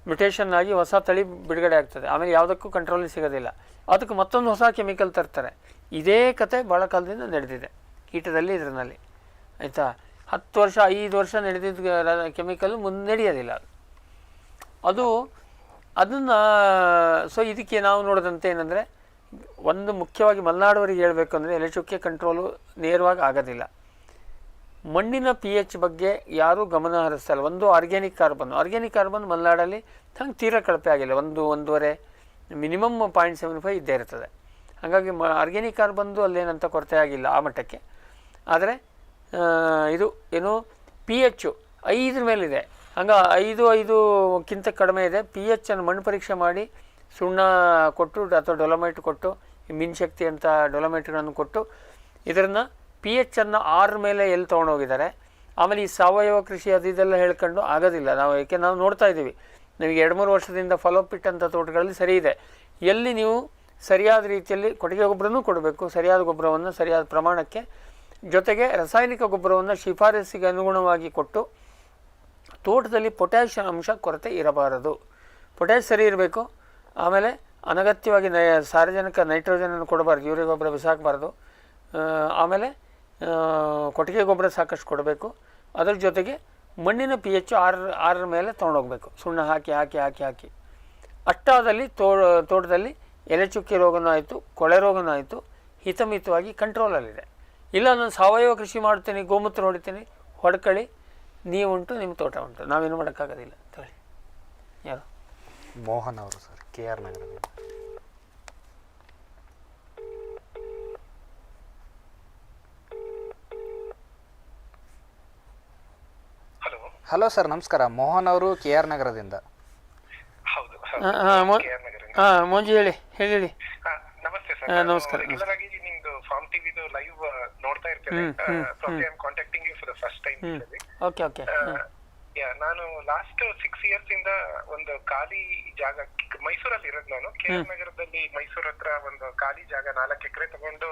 ಮ್ಯುಟೇಷನ್ ಆಗಿ ಹೊಸ ತಳಿ ಬಿಡುಗಡೆ ಆಗ್ತದೆ. ಆಮೇಲೆ ಯಾವುದಕ್ಕೂ ಕಂಟ್ರೋಲ್ ಸಿಗೋದಿಲ್ಲ. ಅದಕ್ಕೆ ಮತ್ತೊಂದು ಹೊಸ ಕೆಮಿಕಲ್ ತರ್ತಾರೆ. ಇದೇ ಕತೆ ಭಾಳ ಕಾಲದಿಂದ ನಡೆದಿದೆ. ಕೀಟದಲ್ಲಿ, ಇದರಲ್ಲಿ. ಆಯಿತಾ? ಹತ್ತು ವರ್ಷ, ಐದು ವರ್ಷ ನಡೆದಿದ್ದ ಕೆಮಿಕಲ್ ಮುಂದೆ ನಡೆಯೋದಿಲ್ಲ ಅದು. ಅದು ಅದನ್ನು ಸೊ ಇದಕ್ಕೆ ನಾವು ನೋಡಿದಂತೆ ಏನಂದರೆ, ಒಂದು ಮುಖ್ಯವಾಗಿ ಮಲೆನಾಡವರಿಗೆ ಹೇಳಬೇಕು ಅಂದರೆ ಎಲೆಚುಕ್ಕೆ ಕಂಟ್ರೋಲು ನೇರವಾಗಿ ಆಗೋದಿಲ್ಲ. ಮಣ್ಣಿನ ಪಿ ಎಚ್ ಬಗ್ಗೆ ಯಾರೂ ಗಮನ ಹರಿಸ್ತಲ್ಲ ಒಂದು ಆರ್ಗ್ಯಾನಿಕ್ ಕಾರ್ಬನ್ ಆರ್ಗ್ಯಾನಿಕ್ ಕಾರ್ಬನ್ ಮಲೆನಾಡಲ್ಲಿ ಹಂಗೆ ತೀರಾ ಕಳಪೆ ಆಗಿಲ್ಲ. ಒಂದು, ಒಂದೂವರೆ ಮಿನಿಮಮ್ ಪಾಯಿಂಟ್ ಸೆವೆನ್ ಫೈವ್ ಇದ್ದೇ ಇರ್ತದೆ. ಹಾಗಾಗಿ ಮ ಆರ್ಗ್ಯಾನಿಕ್ ಕಾರ್ಬನ್ದು ಅಲ್ಲೇನಂತ ಕೊರತೆ ಆಗಿಲ್ಲ ಆ ಮಟ್ಟಕ್ಕೆ. ಆದರೆ ಇದು ಏನು ಪಿ ಎಚ್ಚು ಐದ್ರ ಮೇಲಿದೆ. ಹಂಗೆ ಐದು ಐದುಕ್ಕಿಂತ ಕಡಿಮೆ ಇದೆ. ಪಿ ಎಚ್ ಅನ್ನು ಮಣ್ಣು ಪರೀಕ್ಷೆ ಮಾಡಿ ಸುಣ್ಣ ಕೊಟ್ಟು ಅಥವಾ ಡೊಲೊಮೈಟ್ ಕೊಟ್ಟು ಮಿನ್ಶಕ್ತಿ ಅಂತ ಡೊಲೊಮೈಟ್ಗಳನ್ನು ಕೊಟ್ಟು ಇದನ್ನು ಪಿ ಎಚ್ ಅನ್ನು ಆರ್ ಮೇಲೆ ಎಲ್ಲಿ ತೊಗೊಂಡೋಗಿದ್ದಾರೆ? ಆಮೇಲೆ ಈ ಸಾವಯವ ಕೃಷಿ ಅದು ಇದೆಲ್ಲ ಹೇಳ್ಕೊಂಡು ಆಗೋದಿಲ್ಲ. ನಾವು ಏಕೆ ನಾವು ನೋಡ್ತಾ ಇದ್ದೀವಿ. ನಿಮಗೆ ಎರಡು ಮೂರು ವರ್ಷದಿಂದ ಫಾಲೋಪ್ ಇಟ್ಟಂಥ ತೋಟಗಳಲ್ಲಿ ಸರಿ ಇದೆ. ಎಲ್ಲಿ ನೀವು ಸರಿಯಾದ ರೀತಿಯಲ್ಲಿ ಕೊಟ್ಟಿಗೆ ಗೊಬ್ಬರನೂ ಕೊಡಬೇಕು, ಸರಿಯಾದ ಗೊಬ್ಬರವನ್ನು ಸರಿಯಾದ ಪ್ರಮಾಣಕ್ಕೆ, ಜೊತೆಗೆ ರಾಸಾಯನಿಕ ಗೊಬ್ಬರವನ್ನು ಶಿಫಾರಸಿಗೆ ಅನುಗುಣವಾಗಿ ಕೊಟ್ಟು ತೋಟದಲ್ಲಿ ಪೊಟ್ಯಾಷ್ ಅಂಶ ಕೊರತೆ ಇರಬಾರದು. ಪೊಟ್ಯಾಷ್ ಸರಿ ಇರಬೇಕು. ಆಮೇಲೆ ಅನಗತ್ಯವಾಗಿ ನೈ ಸಾರಜನಕ ನೈಟ್ರೋಜನನ್ನು ಕೊಡಬಾರ್ದು. ಯೂರಿಯಾ ಗೊಬ್ಬರ ಬಿಸಾಕಬಾರ್ದು. ಆಮೇಲೆ ಕೊಟ್ಟಿಗೆ ಗೊಬ್ಬರ ಸಾಕಷ್ಟು ಕೊಡಬೇಕು. ಅದರ ಜೊತೆಗೆ ಮಣ್ಣಿನ ಪಿ ಎಚ್ ಆರ್, ಆರರ ಮೇಲೆ ತೊಗೊಂಡೋಗ್ಬೇಕು. ಸುಣ್ಣ ಹಾಕಿ ಹಾಕಿ ಹಾಕಿ ಹಾಕಿ. ಅಷ್ಟಾದಲ್ಲಿ ತೋ, ತೋಟದಲ್ಲಿ ಎಲೆಚುಕ್ಕಿ ರೋಗನೂ ಆಯಿತು, ಕೊಳೆ ರೋಗನೂ ಆಯಿತು, ಹಿತಮಿತವಾಗಿ ಕಂಟ್ರೋಲಲ್ಲಿದೆ ಇಲ್ಲ, ನಾನು ಸಾವಯವ ಕೃಷಿ ಮಾಡ್ತೀನಿ ಗೋಮೂತ್ರ ಹೊಡಿತೀನಿ ಹೊಡ್ಕೊಳ್ಳಿ ನೀವುಂಟು, ನಿಮ್ಮ ತೋಟ ಉಂಟು ನಾವೇನು ಮಾಡೋಕ್ಕಾಗೋದಿಲ್ಲ. ಯಾರು? ಮೋಹನ್ ಅವರು ಸರ್, ಕೆ ಆರ್ ನಗರದಿಂದ ಹಲೋ ಸರ್ ನಮಸ್ಕಾರ. ಮೋಹನ್ ಅವರು ಕೆ ಆರ್ ನಗರದಿಂದ. ಹೌದು ಹಾಂ ಹಾಂ KR ನಗರ. ಹಾಂ ಮಂಜು ಹೇಳಿ ಹೇಳಿ ಹೇಳಿ. ಹಾ, ನಮಸ್ತೆ ಸರ್. ಹಾ, ನಮಸ್ಕಾರ, ರೆಗ್ಯುಲರ್ ಆಗಿ ನಿಮ್ದು ಫಾರ್ಮ್ ಟಿವಿದು ಲೈವ್ ನೋಡ್ತಾ ಇರ್ತೇನೆ. Probably I contacting you for the first time okay okay. Yeah ನಾನು ಲಾಸ್ಟ್ ಸಿಕ್ಸ್ ಇಯರ್ಸ್ ಇಂದ ಒಂದು ಖಾಲಿ ಜಾಗ ಮೈಸೂರಲ್ಲಿ ಇರೋದು ನಾನು. ಕೆ ಆರ್ ನಗರದಲ್ಲಿ ಮೈಸೂರ್ ಹತ್ರ ಒಂದು ಖಾಲಿ ಜಾಗ ನಾಲ್ಕು ಎಕರೆ ತಗೊಂಡು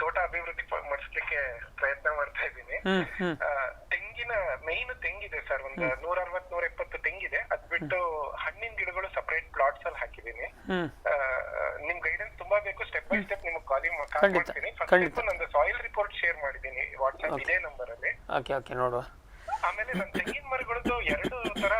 ತೋಟ ಅಭಿವೃದ್ಧಿ ಮಾಡಿಸ್ಲಿಕ್ಕೆ ಪ್ರಯತ್ನ ಮಾಡ್ತಾ ಇದ್ದೀನಿ. ತೆಂಗಿನ ಮೇನ್ ತೆಂಗಿದೆ ಸರ್ ಒಂದು ನೂರ ಅರವತ್ ನೂರ ಇಪ್ಪತ್ತು ತೆಂಗಿದೆ. ಅದ್ ಬಿಟ್ಟು ಹಣ್ಣಿನ ಗಿಡಗಳು ಸಪರೇಟ್ ಪ್ಲಾಟ್ಸ್ ಅಲ್ಲಿ ಹಾಕಿದೀನಿ ನಿಮ್ ಗೈಡೆನ್ಸ್ ತುಂಬಾ ಬೇಕು. ಸ್ಟೆಪ್ ಬೈ ಸ್ಟೆಪ್ ನಿಮ್ಗೆ ಕಾಲ್ ಕಾಲ್ ಮಾಡ್ತೀನಿ. ಫಸ್ಟ್ ನಂದು ಸಾಯಿಲ್ ರಿಪೋರ್ಟ್ ಶೇರ್ ಮಾಡಿದ್ದೀನಿ. ವಾಟ್ಸ್ಆಪ್ ಇದೇ ನಂಬರ್ ಅಲ್ಲಿ. ಆಮೇಲೆ ಓಕೆ ತೆಂಗಿನ ಮರಗಳದ್ದು ಎರಡು ತೆಂಗಿನ